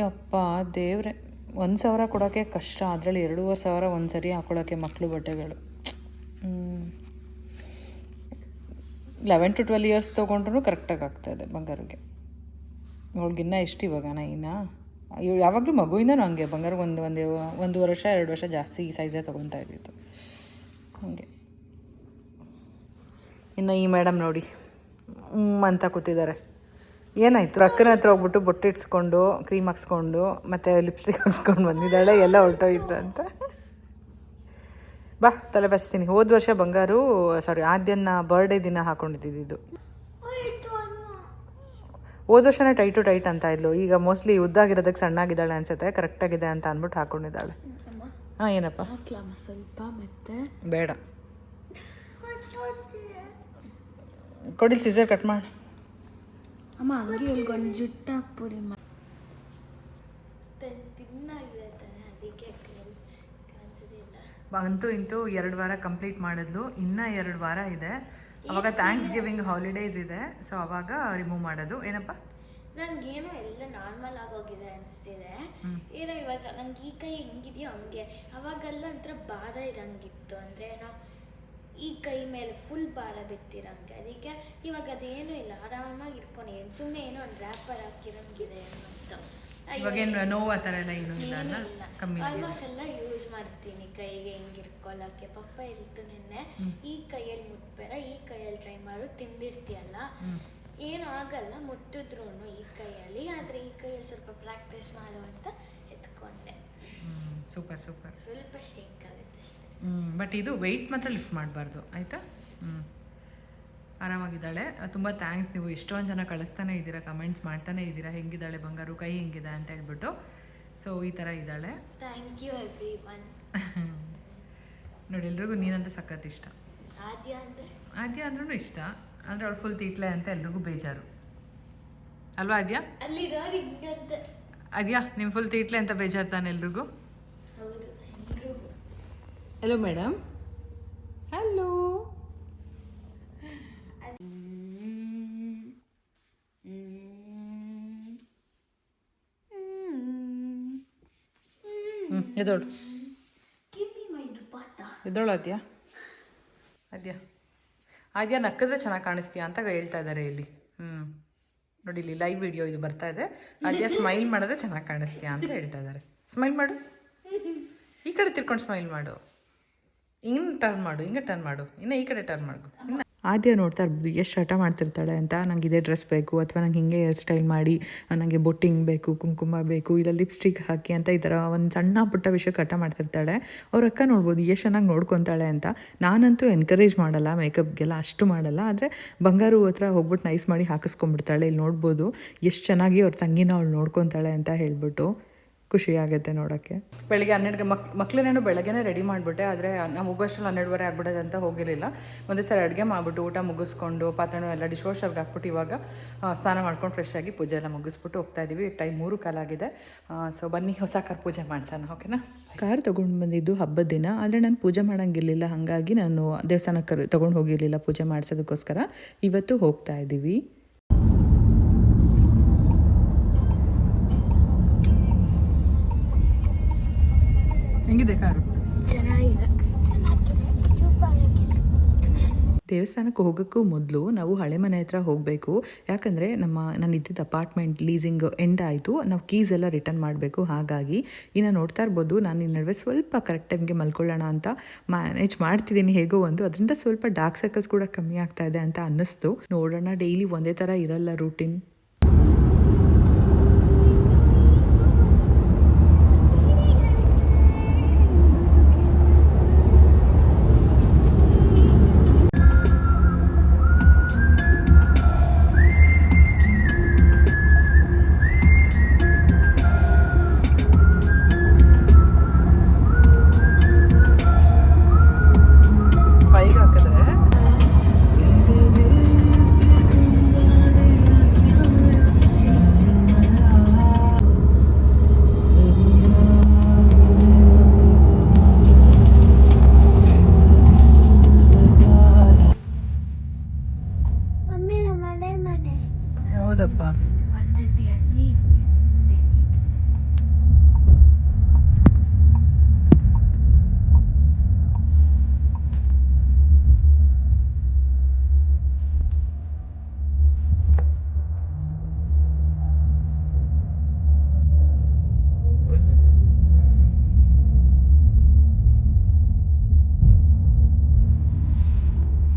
ಯಪ್ಪ ದೇವ್ರೆ. ಒಂದು ಸಾವಿರ ಕೊಡೋಕ್ಕೆ ಕಷ್ಟ. ಅದರಲ್ಲಿ ಎರಡೂವರೆ ಸಾವಿರ ಒಂದು ಸರಿ ಹಾಕೊಳ್ಳೋಕ್ಕೆ ಮಕ್ಕಳು ಬಟ್ಟೆಗಳು ಲೆವೆನ್ ಟು ಟ್ವೆಲ್ ಇಯರ್ಸ್ ತೊಗೊಂಡ್ರೂ ಕರೆಕ್ಟಾಗಿ ಆಗ್ತಾಯಿದೆ ಬಂಗಾರಿಗೆ ಅವಳಿಗಿನ್ನ ಎಷ್ಟು ಇವಾಗ ನೈನ? ಯಾವಾಗಲೂ ಮಗುವಿಂದನೂ ಹಂಗೆ, ಬಂಗಾರ ಒಂದು ಒಂದು ಒಂದು ವರ್ಷ, ಎರಡು ವರ್ಷ ಜಾಸ್ತಿ ಸೈಜೇ ತೊಗೊತಾ ಇದ್ದಿತ್ತು ಹಾಗೆ. ಇನ್ನು ಈ ಮೇಡಮ್ ನೋಡಿ ಹ್ಞೂ ಅಂತ ಕೂತಿದ್ದಾರೆ. ಏನಾಯಿತು? ಅಕ್ಕನ ಹತ್ರ ಹೋಗ್ಬಿಟ್ಟು ಬೊಟ್ಟೆ ಇಟ್ಸ್ಕೊಂಡು ಕ್ರೀಮ್ ಹಾಕ್ಸ್ಕೊಂಡು, ಮತ್ತು ಲಿಪ್ಸ್ಟಿಕ್ ಹಾಕ್ಸ್ಕೊಂಡು ಬಂದಿದ್ದಾಳೆ, ಎಲ್ಲ ಹೊರಟೋಯ್ತು ಅಂತ. ಬಾ, ತಲೆ ಬಸ್ತೀನಿ ಹೋದ ವರ್ಷ ಬಂಗಾರು ಸಾರಿ ಆದ್ಯನ ಬರ್ಡೇ ದಿನ ಹಾಕೊಂಡಿದ್ದು ಹೋದ ವರ್ಷನೇ ಟೈಟು ಟೈಟ್ ಅಂತ ಇದ್ಲು. ಈಗ ಮೋಸ್ಟ್ಲಿ ಉದ್ದಾಗಿರೋದಕ್ಕೆ ಸಣ್ಣಾಗಿದ್ದಾಳೆ ಅನ್ಸುತ್ತೆ ಕರೆಕ್ಟಾಗಿದೆ ಅಂತ ಅಂದ್ಬಿಟ್ಟು ಹಾಕೊಂಡಿದ್ದಾಳೆ. ಹಾಂ ಏನಪ್ಪ? ಸ್ವಲ್ಪ ಮತ್ತೆ? ಬೇಡ. ಕೊಡಿ ಸಿಸರ್ ಕಟ್ ಮಾಡಿ. ಅಮ್ಮ ಹಂಗೆ ಇಲ್ಗೊಂಡು ಜುಟ್ಟು ಹಾಕ್ಬಿಡಿ ಅಂತೂ ಇಂತೂ ಎರಡು ವಾರ ಕಂಪ್ಲೀಟ್ ಮಾಡಿದ್ಲು. ಇನ್ನೂ ಎರಡು ವಾರ ಇದೆ. ಅವಾಗ ಥ್ಯಾಂಕ್ಸ್ ಗಿವಿಂಗ್ ಹಾಲಿಡೇಸ್ ಇದೆ. ಸೊ ಅವಾಗ ರಿಮೂವ್ ಮಾಡೋದು. ಏನಪ್ಪ? ಏನೋ ಎಲ್ಲ ನಾರ್ಮಲ್ ಆಗೋಗಿದೆ ಅನಿಸ್ತಿದೆ. ಏನೋ ಇವಾಗ ನಂಗೆ ಈ ಕೈ ಹೆಂಗಿದೆಯೋ ಹಂಗೆ. ಅವಾಗೆಲ್ಲ ಒಂಥರ ಭಾರ ಇರಂಗಿತ್ತು. ಅಂದರೆ ಏನೋ ಈ ಕೈ ಮೇಲೆ ಫುಲ್ ಭಾರ ಬಿತ್ತಿರಂಗೆ ಅದಕ್ಕೆ ಇವಾಗ ಅದೇನೂ ಇಲ್ಲ. ಆರಾಮಾಗಿ ಇಟ್ಕೊಂಡು ಏನು ಸುಮ್ಮನೆ ಏನೋ ಒಂದು ರ್ಯಾಪರ್ ಹಾಕಿರಂಗಿದೆ ಅಂತ. ಇವಾಗೇನು ನೋವು ಆ ಥರ ಎಲ್ಲ ಏನೂ ಇಲ್ಲ ಅಲ್ಲ? ಕಮ್ಮಿ ಆಲ್ಮೋಸ್ಟ್ ಎಲ್ಲ ಯೂಸ್ ಮಾಡ್ತೀನಿ. ಕೈಗೆ ಹೆಂಗೆ ಇಟ್ಕೊಳ್ಳೋಕ್ಕೆ ಪಪ್ಪ ಹೇಳ್ತು ನಿನ್ನೆ ಈ ಕೈಯಲ್ಲಿ ಮುಟ್ಬೇಡ ಈ ಕೈಯಲ್ಲಿ ಟ್ರೈ ಮಾಡು ತಿಂದಿರ್ತೀಯಲ್ಲ? ಏನು ಆಗಲ್ಲ ಮುಟ್ಟಿದ್ರು ಈ ಕೈಯಲ್ಲಿ. ಆದರೆ ಈ ಕೈಯಲ್ಲಿ ಸ್ವಲ್ಪ ಪ್ರಾಕ್ಟೀಸ್ ಮಾಡು ಅಂತ ಎತ್ಕೊಂಡೆ. ಸೂಪರ್ ಸೂಪರ್ ಸ್ವಲ್ಪ ಶೇಕ್ ಆಗುತ್ತೆ ಅಷ್ಟೇ. ಬಟ್ ಇದು ವೆಯ್ಟ್ ಮಾತ್ರ ಲಿಫ್ಟ್ ಮಾಡಬಾರ್ದು ಆಯಿತಾ? ಹ್ಞೂ ಆರಾಮಾಗಿದ್ದಾಳೆ. ತುಂಬ ಥ್ಯಾಂಕ್ಸ್ ನೀವು ಎಷ್ಟೊಂದು ಜನ ಕಳಿಸ್ತಾನೆ ಇದ್ದೀರಾ ಕಮೆಂಟ್ಸ್ ಮಾಡ್ತಾನೆ ಇದ್ದೀರಾ ಹೆಂಗಿದ್ದಾಳೆ ಬಂಗಾರು ಕೈ ಹೆಂಗಿದೆ ಅಂತ ಹೇಳ್ಬಿಟ್ಟು. ಸೊ ಈ ಥರ ಇದ್ದಾಳೆ. ಥ್ಯಾಂಕ್ ಯು ನೋಡಿ ಎಲ್ರಿಗೂ ನೀನಂತ ಸಖತ್ ಇಷ್ಟ. ಆದ್ಯ ಅಂದರೆ? ಆದ್ಯ ಅಂದ್ರೂ ಇಷ್ಟ. ಅಂದರೆ ಅವಳು ಫುಲ್ ತೀಟ್ಲೆ ಅಂತ ಎಲ್ರಿಗೂ ಬೇಜಾರು. ಅಲ್ವಾ ಆದ್ಯ? ಆದ್ಯಾ ನಿಮ್ಮ ಫುಲ್ ತೀಟ್ಲೆ ಅಂತ ಬೇಜಾರು ತಾನೆ ಎಲ್ರಿಗೂ? ಹಲೋ ಮೇಡಮ್ ಹಲೋ ಹ್ಞೂ ಎದೋಳು? ಅದ್ಯಾ ಎದೋಳು ಅದ್ಯಾ ಅದ್ಯಾ ಆದ್ಯಾ, ನಕ್ಕಿದ್ರೆ ಚೆನ್ನಾಗಿ ಕಾಣಿಸ್ತೀಯಾ ಅಂತ ಹೇಳ್ತಾ ಇದ್ದಾರೆ ಇಲ್ಲಿ. ಹ್ಞೂ ನೋಡಿ ಇಲ್ಲಿ ಲೈವ್ ವಿಡಿಯೋ ಇದು ಬರ್ತಾ ಇದೆ. ಅದ್ಯಾ ಸ್ಮೈಲ್ ಮಾಡಿದ್ರೆ ಚೆನ್ನಾಗಿ ಕಾಣಿಸ್ತೀಯಾ ಅಂತ ಹೇಳ್ತಾ ಇದ್ದಾರೆ ಸ್ಮೈಲ್ ಮಾಡು. ಈ ಕಡೆ ತಿರ್ಕೊಂಡು ಸ್ಮೈಲ್ ಮಾಡು. ಹಿಂಗೆ ಟರ್ನ್ ಮಾಡು, ಹಿಂಗೆ ಟರ್ನ್ ಮಾಡು. ಇನ್ನು ಈ ಕಡೆ ಟರ್ನ್ ಮಾಡು ಇನ್ನು ಆದ್ಯ ನೋಡ್ತಾ ಇರ್ಬೋದು, ಎಷ್ಟು ಹಠ ಮಾಡ್ತಿರ್ತಾಳೆ ಅಂತ. ನಂಗೆ ಇದೇ ಡ್ರೆಸ್ ಬೇಕು ಅಥವಾ ನಂಗೆ ಹಿಂಗೆ ಹೇರ್ ಸ್ಟೈಲ್ ಮಾಡಿ ನನಗೆ ಬೊಟ್ಟಿಂಗ್ ಬೇಕು, ಕುಂಕುಮ ಬೇಕು, ಇಲ್ಲ ಲಿಪ್ಸ್ಟಿಕ್ ಹಾಕಿ ಅಂತ ಈ ಥರ ಒಂದು ಸಣ್ಣ ಪುಟ್ಟ ವಿಷಯಕ್ಕೆ ಹಠ ಮಾಡ್ತಿರ್ತಾಳೆ. ಅವ್ರ ಅಕ್ಕ ನೋಡ್ಬೋದು, ಎಷ್ಟು ಚೆನ್ನಾಗಿ ನೋಡ್ಕೊತಾಳೆ ಅಂತ. ನಾನಂತೂ ಎನ್ಕರೇಜ್ ಮಾಡಲ್ಲ ಮೇಕಪ್ಗೆಲ್ಲ ಅಷ್ಟು ಮಾಡಲ್ಲ. ಆದರೆ ಬಂಗಾರು ಹತ್ರ ಹೋಗ್ಬಿಟ್ಟು ನೈಸ್ ಮಾಡಿ ಹಾಕಿಸ್ಕೊಂಡ್ಬಿಡ್ತಾಳೆ. ಇಲ್ಲಿ ನೋಡ್ಬೋದು, ಎಷ್ಟು ಚೆನ್ನಾಗಿ ಅವ್ರ ತಂಗಿನ ಅವಳು ನೋಡ್ಕೊತಾಳೆ ಅಂತ ಹೇಳ್ಬಿಟ್ಟು. ಖುಷಿ ಆಗುತ್ತೆ ನೋಡೋಕ್ಕೆ. ಬೆಳಿಗ್ಗೆ ಹನ್ನೆರಡು ಮಕ್ ಮಕ್ಳನ್ನೇನು ಬೆಳಗ್ಗೆನೇ ರೆಡಿ ಮಾಡಿಬಿಟ್ಟೆ ಆದರೆ ನಾವು ಹೋಗೋಷ್ಟರಲ್ಲಿ ಹನ್ನೆರಡುವರೆ ಆಗ್ಬಿಡೋದು ಅಂತ ಹೋಗಿರಲಿಲ್ಲ. ಒಂದೇ ಸರಿ ಅಡುಗೆ ಮಾಡಿಬಿಟ್ಟು ಊಟ ಮುಗಿಸ್ಕೊಂಡು ಪಾತ್ರೆನೂ ಎಲ್ಲ ಡಿಶ್ ವಾಷರ್ಗೆ ಹಾಕ್ಬಿಟ್ಟು ಇವಾಗ ಸ್ನಾನ ಮಾಡ್ಕೊಂಡು ಫ್ರೆಶ್ ಆಗಿ ಪೂಜೆ ಎಲ್ಲ ಮುಗಿಸ್ಬಿಟ್ಟು ಹೋಗ್ತಾ ಇದ್ದೀವಿ ಟೈಮ್ ಮೂರು ಕಾಲಾಗಿದೆ ಸೊ ಬನ್ನಿ ಹೊಸ ಕಾರ್ ಪೂಜೆ ಮಾಡ್ಸೋಣ ಓಕೆನಾ ಕಾರ್ ತೊಗೊಂಡು ಬಂದಿದ್ದು ಹಬ್ಬದ ದಿನ ಆದರೆ ನಾನು ಪೂಜೆ ಮಾಡೋಂಗಿರಲಿಲ್ಲ. ಹಾಗಾಗಿ ನಾನು ದೇವಸ್ಥಾನಕ್ಕೆ ತೊಗೊಂಡು ಹೋಗಿರಲಿಲ್ಲ ಪೂಜೆ ಮಾಡಿಸೋದಕ್ಕೋಸ್ಕರ. ಇವತ್ತು ಹೋಗ್ತಾ ಇದ್ದೀವಿ ಹೆಂಗಿದೆ ಕಾರು? ಚೆನ್ನಾಗಿದೆ. ಸೂಪರ್ ಆಗಿದೆ. ದೇವಸ್ಥಾನಕ್ಕೆ ಹೋಗೋಕ್ಕೂ ಮೊದಲು ನಾವು ಹಳೆ ಮನೆ ಹತ್ರ ಹೋಗಬೇಕು. ಯಾಕಂದರೆ ನಮ್ಮ ನಾನು ಇದ್ದಿದ್ದ ಅಪಾರ್ಟ್ಮೆಂಟ್ ಲೀಸಿಂಗ್ ಎಂಡ್ ಆಯಿತು. ನಾವು ಕೀಸ್ ಎಲ್ಲ ರಿಟರ್ನ್ ಮಾಡಬೇಕು. ಹಾಗಾಗಿ ಇನ್ನು ನೋಡ್ತಾ ಇರ್ಬೋದು. ನಾನು ಈ ನಡುವೆ ಸ್ವಲ್ಪ ಕರೆಕ್ಟ್ ಟೈಮ್ಗೆ ಮಲ್ಕೊಳ್ಳೋಣ ಅಂತ ಮ್ಯಾನೇಜ್ ಮಾಡ್ತಿದ್ದೀನಿ ಹೇಗೋ ಒಂದು. ಅದರಿಂದ ಸ್ವಲ್ಪ ಡಾರ್ಕ್ ಸರ್ಕಲ್ಸ್ ಕೂಡ ಕಮ್ಮಿ ಆಗ್ತಾ ಇದೆ ಅಂತ ಅನ್ನಿಸ್ತು. ನೋಡೋಣ ಡೈಲಿ ಒಂದೇ ಥರ ಇರಲ್ಲ ರೂಟೀನ್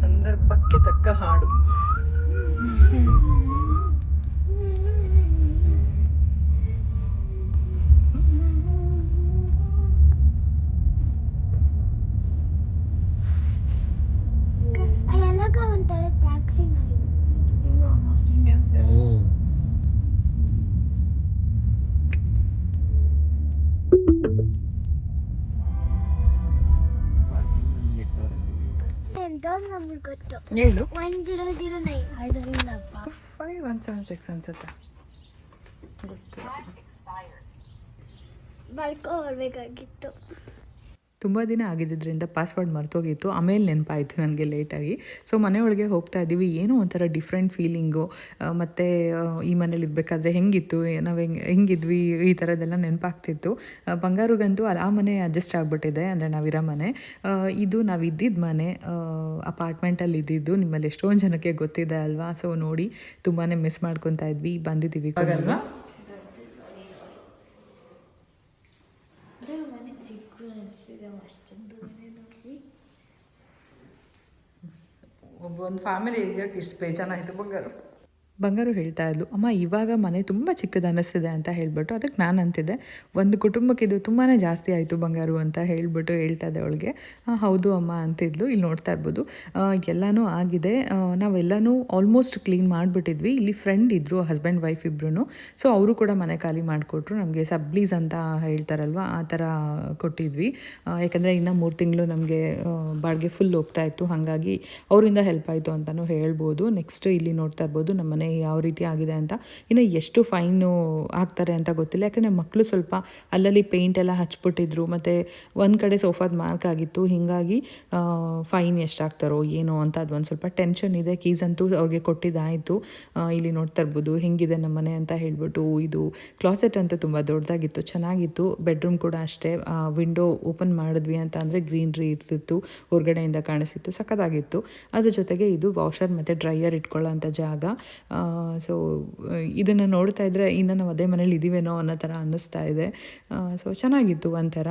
ಸಂದರ್ಭಕ್ಕೆ ತಕ್ಕ ಹಾಡು. ನಂಬರ್ ಗೊತ್ತು. ಹೇಳು. ಒನ್ ಜೀರೋ ಜೀರೋ ನೈನ್ ಅದರಿಂದ ಫೈವ್ ಒನ್ ಸೆವೆನ್ ಸಿಕ್ಸ್ ಅನ್ಸುತ್ತೆ. ಬರ್ಕೋ ಬರ್ಕೋಬೇಕಾಗಿತ್ತು ತುಂಬ ದಿನ ಆಗಿದ್ದರಿಂದ ಪಾಸ್ವರ್ಡ್ ಮರ್ತೋಗಿತ್ತು. ಆಮೇಲೆ ನೆನಪಾಯಿತು ನನಗೆ ಲೇಟಾಗಿ ಸೊ ಮನೆಯೊಳಗೆ ಹೋಗ್ತಾ ಇದ್ದೀವಿ. ಏನೋ ಒಂಥರ ಡಿಫ್ರೆಂಟ್ ಫೀಲಿಂಗು ಮತ್ತು ಈ ಮನೇಲಿ ಇರಬೇಕಾದ್ರೆ ಹೆಂಗಿತ್ತು? ನಾವು ಹೆಂಗೆ ಹೆಂಗಿದ್ವಿ? ಈ ಥರದ್ದೆಲ್ಲ ನೆನಪಾಗ್ತಿತ್ತು. ಬಂಗಾರಗಂತೂ ಅಲ್ಲಿ ಆ ಮನೆ ಅಡ್ಜಸ್ಟ್ ಆಗಿಬಿಟ್ಟಿದೆ. ಅಂದರೆ ನಾವಿರೋ ಮನೆ. ಇದು ನಾವು ಇದ್ದಿದ್ದ ಮನೆ. ಅಪಾರ್ಟ್ಮೆಂಟಲ್ಲಿ ಇದ್ದಿದ್ದು. ನಿಮ್ಮಲ್ಲಿ ಎಷ್ಟೊಂದು ಜನಕ್ಕೆ ಗೊತ್ತಿದೆ ಅಲ್ವಾ? ಸೊ ನೋಡಿ ತುಂಬಾ ಮಿಸ್ ಮಾಡ್ಕೊತಾ ಇದ್ವಿ. ಬಂದಿದ್ದೀವಿ ಆಗಲ್ವಾ ಮನೆ ಚಿಕ್ಕ ಅನಿಸ್ತಿದೆ ಅಷ್ಟೊಂದು ಮನೆ ನೋಡಿ ಒಂದು ಫ್ಯಾಮಿಲಿ ಈಗ ಇಷ್ಟು ಬೇಜಾನಾಯಿತು ಬಂಗಾರು ಬಂಗಾರು ಹೇಳ್ತಾ ಇದ್ಲು, ಅಮ್ಮ, ಇವಾಗ ಮನೆ ತುಂಬ ಚಿಕ್ಕದು ಅನ್ನಿಸ್ತಿದೆ ಅಂತ ಹೇಳ್ಬಿಟ್ಟು ಅದಕ್ಕೆ ನಾನು ಅಂತಿದ್ದೆ, ಒಂದು ಕುಟುಂಬಕ್ಕೆ ಇದು ತುಂಬಾ ಜಾಸ್ತಿ ಆಯಿತು ಬಂಗಾರು ಅಂತ ಹೇಳ್ಬಿಟ್ಟು ಹೇಳ್ತಾ ಇದ್ದೆ ಅವಳಿಗೆ. ಹೌದು ಅಮ್ಮ, ಅಂತಿದ್ಲು, ಇಲ್ಲಿ ನೋಡ್ತಾ ಇರ್ಬೋದು. ಎಲ್ಲನೂ ಆಗಿದೆ. ನಾವೆಲ್ಲನೂ ಆಲ್ಮೋಸ್ಟ್ ಕ್ಲೀನ್ ಮಾಡಿಬಿಟ್ಟಿದ್ವಿ. ಇಲ್ಲಿ ಫ್ರೆಂಡ್ ಇದ್ದರು ಹಸ್ಬೆಂಡ್ ವೈಫ್ ಇಬ್ರು ಸೊ ಅವರು ಕೂಡ ಮನೆ ಖಾಲಿ ಮಾಡಿಕೊಟ್ರು. ನಮಗೆ ಸಬ್ಲೀಸ್ ಅಂತ ಹೇಳ್ತಾರಲ್ವ, ಆ ಥರ ಕೊಟ್ಟಿದ್ವಿ. ಯಾಕಂದರೆ ಇನ್ನು ಮೂರು ತಿಂಗಳು ನಮಗೆ ಬಾಡಿಗೆ ಫುಲ್ ಹೋಗ್ತಾ ಇತ್ತು. ಹಾಗಾಗಿ ಅವರಿಂದ ಹೆಲ್ಪ್ ಆಯಿತು ಅಂತಲೂ ಹೇಳ್ಬೋದು. ನೆಕ್ಸ್ಟ್ ಇಲ್ಲಿ ನೋಡ್ತಾ ಇರ್ಬೋದು ನಮ್ಮ ಮನೆ ಯಾವ ರೀತಿ ಆಗಿದೆ ಅಂತ. ಇನ್ನು ಎಷ್ಟು ಫೈನು ಆಗ್ತಾರೆ ಅಂತ ಗೊತ್ತಿಲ್ಲ. ಯಾಕಂದರೆ ಮಕ್ಕಳು ಸ್ವಲ್ಪ ಅಲ್ಲಲ್ಲಿ ಪೇಂಟ್ ಎಲ್ಲ ಹಚ್ಬಿಟ್ಟಿದ್ರು. ಮತ್ತು ಒಂದು ಕಡೆ ಸೋಫಾದ ಮಾರ್ಕ್ ಆಗಿತ್ತು. ಹೀಗಾಗಿ ಫೈನ್ ಎಷ್ಟು ಆಗ್ತಾರೋ ಏನೋ ಅಂತ ಅದು ಒಂದು ಸ್ವಲ್ಪ ಟೆನ್ಷನ್ ಇದೆ. ಕೀಸ್ ಅಂತೂ ಅವ್ರಿಗೆ ಕೊಟ್ಟಿದ್ದಾಯಿತು. ಇಲ್ಲಿ ನೋಡ್ತಾ ಇರ್ಬೋದು. ಹೆಂಗಿದೆ ನಮ್ಮ ಮನೆ ಅಂತ ಹೇಳ್ಬಿಟ್ಟು ಇದು ಕ್ಲಾಸೆಟ್ ಅಂತೂ ತುಂಬ ದೊಡ್ಡದಾಗಿತ್ತು. ಚೆನ್ನಾಗಿತ್ತು. ಬೆಡ್ರೂಮ್ ಕೂಡ ಅಷ್ಟೇ. ವಿಂಡೋ ಓಪನ್ ಮಾಡಿದ್ವಿ ಅಂತ ಅಂದರೆ ಗ್ರೀನ್ರಿ ಇರ್ತಿತ್ತು. ಹೊರಗಡೆಯಿಂದ ಕಾಣಿಸಿತ್ತು. ಸಖತ್ತಾಗಿತ್ತು. ಅದ್ರ ಜೊತೆಗೆ ಇದು ವಾಷರ್ ಮತ್ತು ಡ್ರೈಯರ್ ಇಟ್ಕೊಳ್ಳೋ ಜಾಗ. ಸೊ ಇದನ್ನು ನೋಡ್ತಾ ಇದ್ದರೆ ಇನ್ನು ನಾವು ಅದೇ ಮನೇಲಿ ಇದ್ದೀವೇನೋ ಅನ್ನೋ ಥರ ಅನ್ನಿಸ್ತಾ ಇದೆ. ಸೊ ಚೆನ್ನಾಗಿತ್ತು ಒಂಥರ.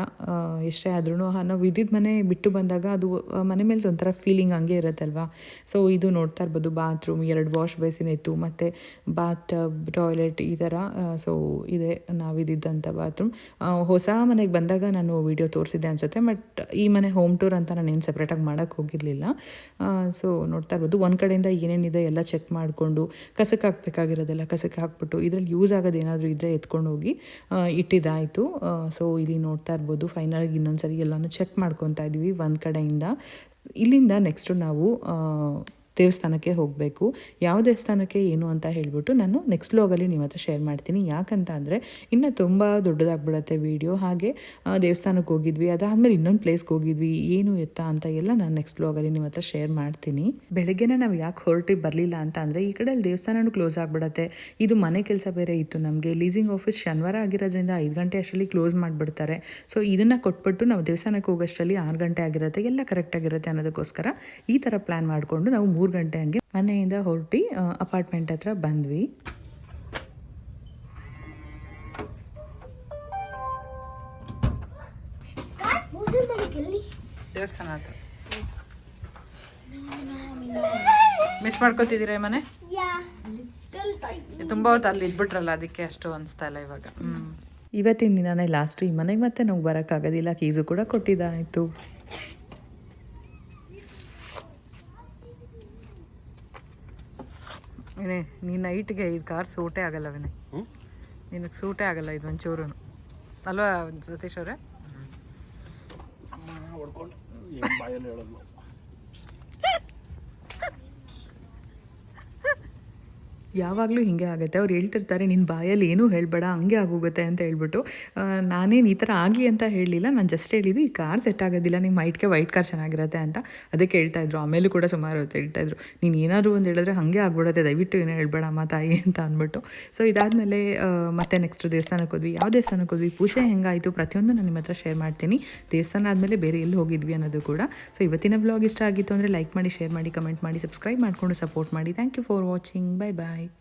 ಎಷ್ಟೇ ಆದ್ರೂ ನಾವು ಇದ್ದಿದ್ದ ಮನೆ ಬಿಟ್ಟು ಬಂದಾಗ ಅದು ಮನೆ ಮೇಲೆ ಒಂಥರ ಫೀಲಿಂಗ್ ಹಂಗೆ ಇರುತ್ತಲ್ವಾ? ಸೊ ಇದು ನೋಡ್ತಾ ಇರ್ಬೋದು ಬಾತ್ರೂಮ್ ಎರಡು ವಾಶ್ ಬೇಸಿನ್ ಇತ್ತು, ಮತ್ತು ಬಾತ್ ಟಾಯ್ಲೆಟ್ ಈ ಥರ ಸೊ ಇದೆ ನಾವು ಇದ್ದಿದ್ದಂಥ ಬಾತ್ರೂಮ್ ಹೊಸ ಮನೆಗೆ ಬಂದಾಗ ನಾನು ವಿಡಿಯೋ ತೋರಿಸಿದ್ದೆ ಅನಿಸುತ್ತೆ ಬಟ್ ಈ ಮನೆ ಹೋಮ್ ಟೂರ್ ಅಂತ ನಾನು ಏನು ಸಪ್ರೇಟಾಗಿ ಮಾಡೋಕ್ಕೆ ಹೋಗಿರಲಿಲ್ಲ. ಸೊ ನೋಡ್ತಾ ಇರ್ಬೋದು. ಒಂದು ಕಡೆಯಿಂದ ಏನೇನಿದೆ ಎಲ್ಲ ಚೆಕ್ ಮಾಡಿಕೊಂಡು ಕಸಕ್ಕೆ ಹಾಕಬೇಕಾಗಿರೋದೆಲ್ಲ, ಕಸಕ್ಕೆ ಹಾಕ್ಬಿಟ್ಟು ಇದರಲ್ಲಿ ಯೂಸ್ ಆಗೋದು ಏನಾದರೂ ಇದ್ದರೆ ಎತ್ಕೊಂಡು ಹೋಗಿ ಇಟ್ಟಿದ್ದಾಯಿತು. ಸೊ ಇಲ್ಲಿ ನೋಡ್ತಾ ಇರ್ಬೋದು ಫೈನಲಾಗಿ ಇನ್ನೊಂದ್ಸರಿ ಎಲ್ಲನೂ ಚೆಕ್ ಮಾಡ್ಕೊತಾ ಇದ್ದೀವಿ ಒಂದು ಕಡೆಯಿಂದ. ಇಲ್ಲಿಂದ ನೆಕ್ಸ್ಟು ನಾವು ದೇವಸ್ಥಾನಕ್ಕೆ ಹೋಗಬೇಕು. ಯಾವ ದೇವಸ್ಥಾನಕ್ಕೆ ಏನು ಅಂತ ಹೇಳಿಬಿಟ್ಟು ನಾನು ನೆಕ್ಸ್ಟ್ ವ್ಲಾಗಲ್ಲಿ ನಿಮ್ಮ ಹತ್ರ ಶೇರ್ ಮಾಡ್ತೀನಿ. ಯಾಕಂತ ಅಂದರೆ ಇನ್ನು ತುಂಬ ದೊಡ್ಡದಾಗ್ಬಿಡತ್ತೆ ವೀಡಿಯೋ ಹಾಗೆ ದೇವಸ್ಥಾನಕ್ಕೆ ಹೋಗಿದ್ವಿ. ಅದಾದಮೇಲೆ ಇನ್ನೊಂದು ಪ್ಲೇಸ್ಗೆ ಹೋಗಿದ್ವಿ. ಏನು ಎತ್ತ ಅಂತ ಎಲ್ಲ ನಾನು ನೆಕ್ಸ್ಟ್ ವ್ಲಾಗಲ್ಲಿ ನಿಮ್ಮ ಹತ್ರ ಶೇರ್ ಮಾಡ್ತೀನಿ. ಬೆಳಗ್ಗೆನೇ ನಾವು ಯಾಕೆ ಹೊರಟಿ ಬರಲಿಲ್ಲ ಅಂತ ಅಂದರೆ ಈ ಕಡೆ ಅಲ್ಲಿ ದೇವಸ್ಥಾನನೂ ಕ್ಲೋಸ್ ಆಗಿಬಿಡತ್ತೆ. ಇದು ಮನೆ ಕೆಲಸ ಬೇರೆ ಇತ್ತು ನಮಗೆ. ಲೀಸಿಂಗ್ ಆಫೀಸ್ ಶನಿವಾರ ಆಗಿರೋದ್ರಿಂದ ಐದು ಗಂಟೆ ಅಷ್ಟರಲ್ಲಿ ಕ್ಲೋಸ್ ಮಾಡಿಬಿಡ್ತಾರೆ. ಸೊ ಇದನ್ನು ಕೊಟ್ಬಿಟ್ಟು ನಾವು ದೇವಸ್ಥಾನಕ್ಕೆ ಹೋಗೋಷ್ಟರಲ್ಲಿ ಆರು ಗಂಟೆ ಆಗಿರುತ್ತೆ. ಎಲ್ಲ ಕರೆಕ್ಟಾಗಿರುತ್ತೆ ಅನ್ನೋದಕ್ಕೋಸ್ಕರ ಈ ಥರ ಪ್ಲ್ಯಾನ್ ಮಾಡಿಕೊಂಡು ನಾವು ಗಂಟೆ ಹಂಗೆ ಮನೆಯಿಂದ ಹೊರಟಿ ಅಪಾರ್ಟ್ಮೆಂಟ್ ಹತ್ರ ಬಂದ್ವಿ. ದೇವಸ್ಥಾನ ಹತ್ರ. ಮಿಸ್ ಮಾಡ್ಕೋತಿದ್ದೀರಾ ಮನೆ? ತುಂಬ ಹೊತ್ತು ಅಲ್ಲಿ ಇದ್ಬಿಟ್ರಲ್ಲ ಅದಕ್ಕೆ ಅಷ್ಟು ಅನಿಸ್ತಾ ಇಲ್ಲ ಇವಾಗ. ಹ್ಞೂ ಇವತ್ತಿನ ದಿನನೇ ಲಾಸ್ಟು ಈ ಮನೆಗೆ ಮತ್ತೆ ನಾವು ಬರೋಕ್ಕಾಗೋದಿಲ್ಲ ಕೀಸು ಕೂಡ ಕೊಟ್ಟಿದ್ದಾಯಿತು. ಏನೇ ನೀನು ನೈಟ್ಗೆ ಈ ಕಾರ್ ಸೂಟೇ ಆಗಲ್ಲ ವಿನಯ್. ನಿನಗೆ ಸೂಟೇ ಆಗಲ್ಲ ಇದು ಒಂಚೂರು ಅಲ್ವಾ ಸತೀಶ್ ಅವರೇ? ಯಾವಾಗಲೂ ಹಿಂಗೆ ಆಗುತ್ತೆ. ಅವ್ರು ಹೇಳ್ತಿರ್ತಾರೆ ನಿನ್ನ ಬಾಯಲ್ಲಿ ಏನೂ ಹೇಳಬೇಡ, ಹಂಗೆ ಆಗೋಗುತ್ತೆ ಅಂತ ಹೇಳ್ಬಿಟ್ಟು. ನಾನೇನು ಈ ಥರ ಆಗಲಿ ಅಂತ ಹೇಳಲಿಲ್ಲ. ನಾನು ಜಸ್ಟ್ ಹೇಳಿದ್ದು, ಈ ಕಾರ್ ಸೆಟ್ ಆಗೋದಿಲ್ಲ ನಿಮ್ಮ ಮೈಟ್ಗೆ ವೈಟ್ ಕಾರ್ ಚೆನ್ನಾಗಿರುತ್ತೆ ಅಂತ ಅದಕ್ಕೆ ಹೇಳ್ತಾ ಇದ್ರು. ಆಮೇಲೂ ಕೂಡ ಸುಮಾರು ಹೊತ್ತು ಹೇಳ್ತಾಯಿದ್ರು ನೀನು ಏನಾದರೂ ಒಂದು ಹೇಳಿದ್ರೆ ಹಾಗೆ ಆಗ್ಬಿಡುತ್ತೆ, ದಯವಿಟ್ಟು ಏನೋ ಹೇಳ್ಬೇಡ ಅಮ್ಮ ತಾಯಿ ಅಂತ ಅಂದ್ಬಿಟ್ಟು. ಸೊ ಇದಾದಮೇಲೆ ಮತ್ತೆ ನೆಕ್ಸ್ಟ್ ದೇವಸ್ಥಾನಕ್ಕೆ ಹೋದ್ವಿ. ಯಾವ ದೇವಸ್ಥಾನಕ್ಕೆ ಹೋದ್ವಿ? ಪೂಜೆ ಹೆಂಗಾಯಿತು? ಪ್ರತಿಯೊಂದು ನಾನು ನಿಮ್ಮ ಹತ್ರ ಶೇರ್ ಮಾಡ್ತೀನಿ. ದೇವಸ್ಥಾನ ಆದಮೇಲೆ ಬೇರೆ ಎಲ್ಲಿ ಹೋಗಿದ್ವಿ ಅನ್ನೋದು ಕೂಡ. ಸೊ ಇವತ್ತಿನ ಬ್ಲಾಗ್ ಇಷ್ಟ ಆಗಿತ್ತು ಅಂದರೆ ಲೈಕ್ ಮಾಡಿ ಶೇರ್ ಮಾಡಿ ಕಮೆಂಟ್ ಮಾಡಿ ಸಬ್ಸ್ಕ್ರೈಬ್ ಮಾಡಿಕೊಂಡು ಸಪೋರ್ಟ್ ಮಾಡಿ. Thank you for watching bye bye night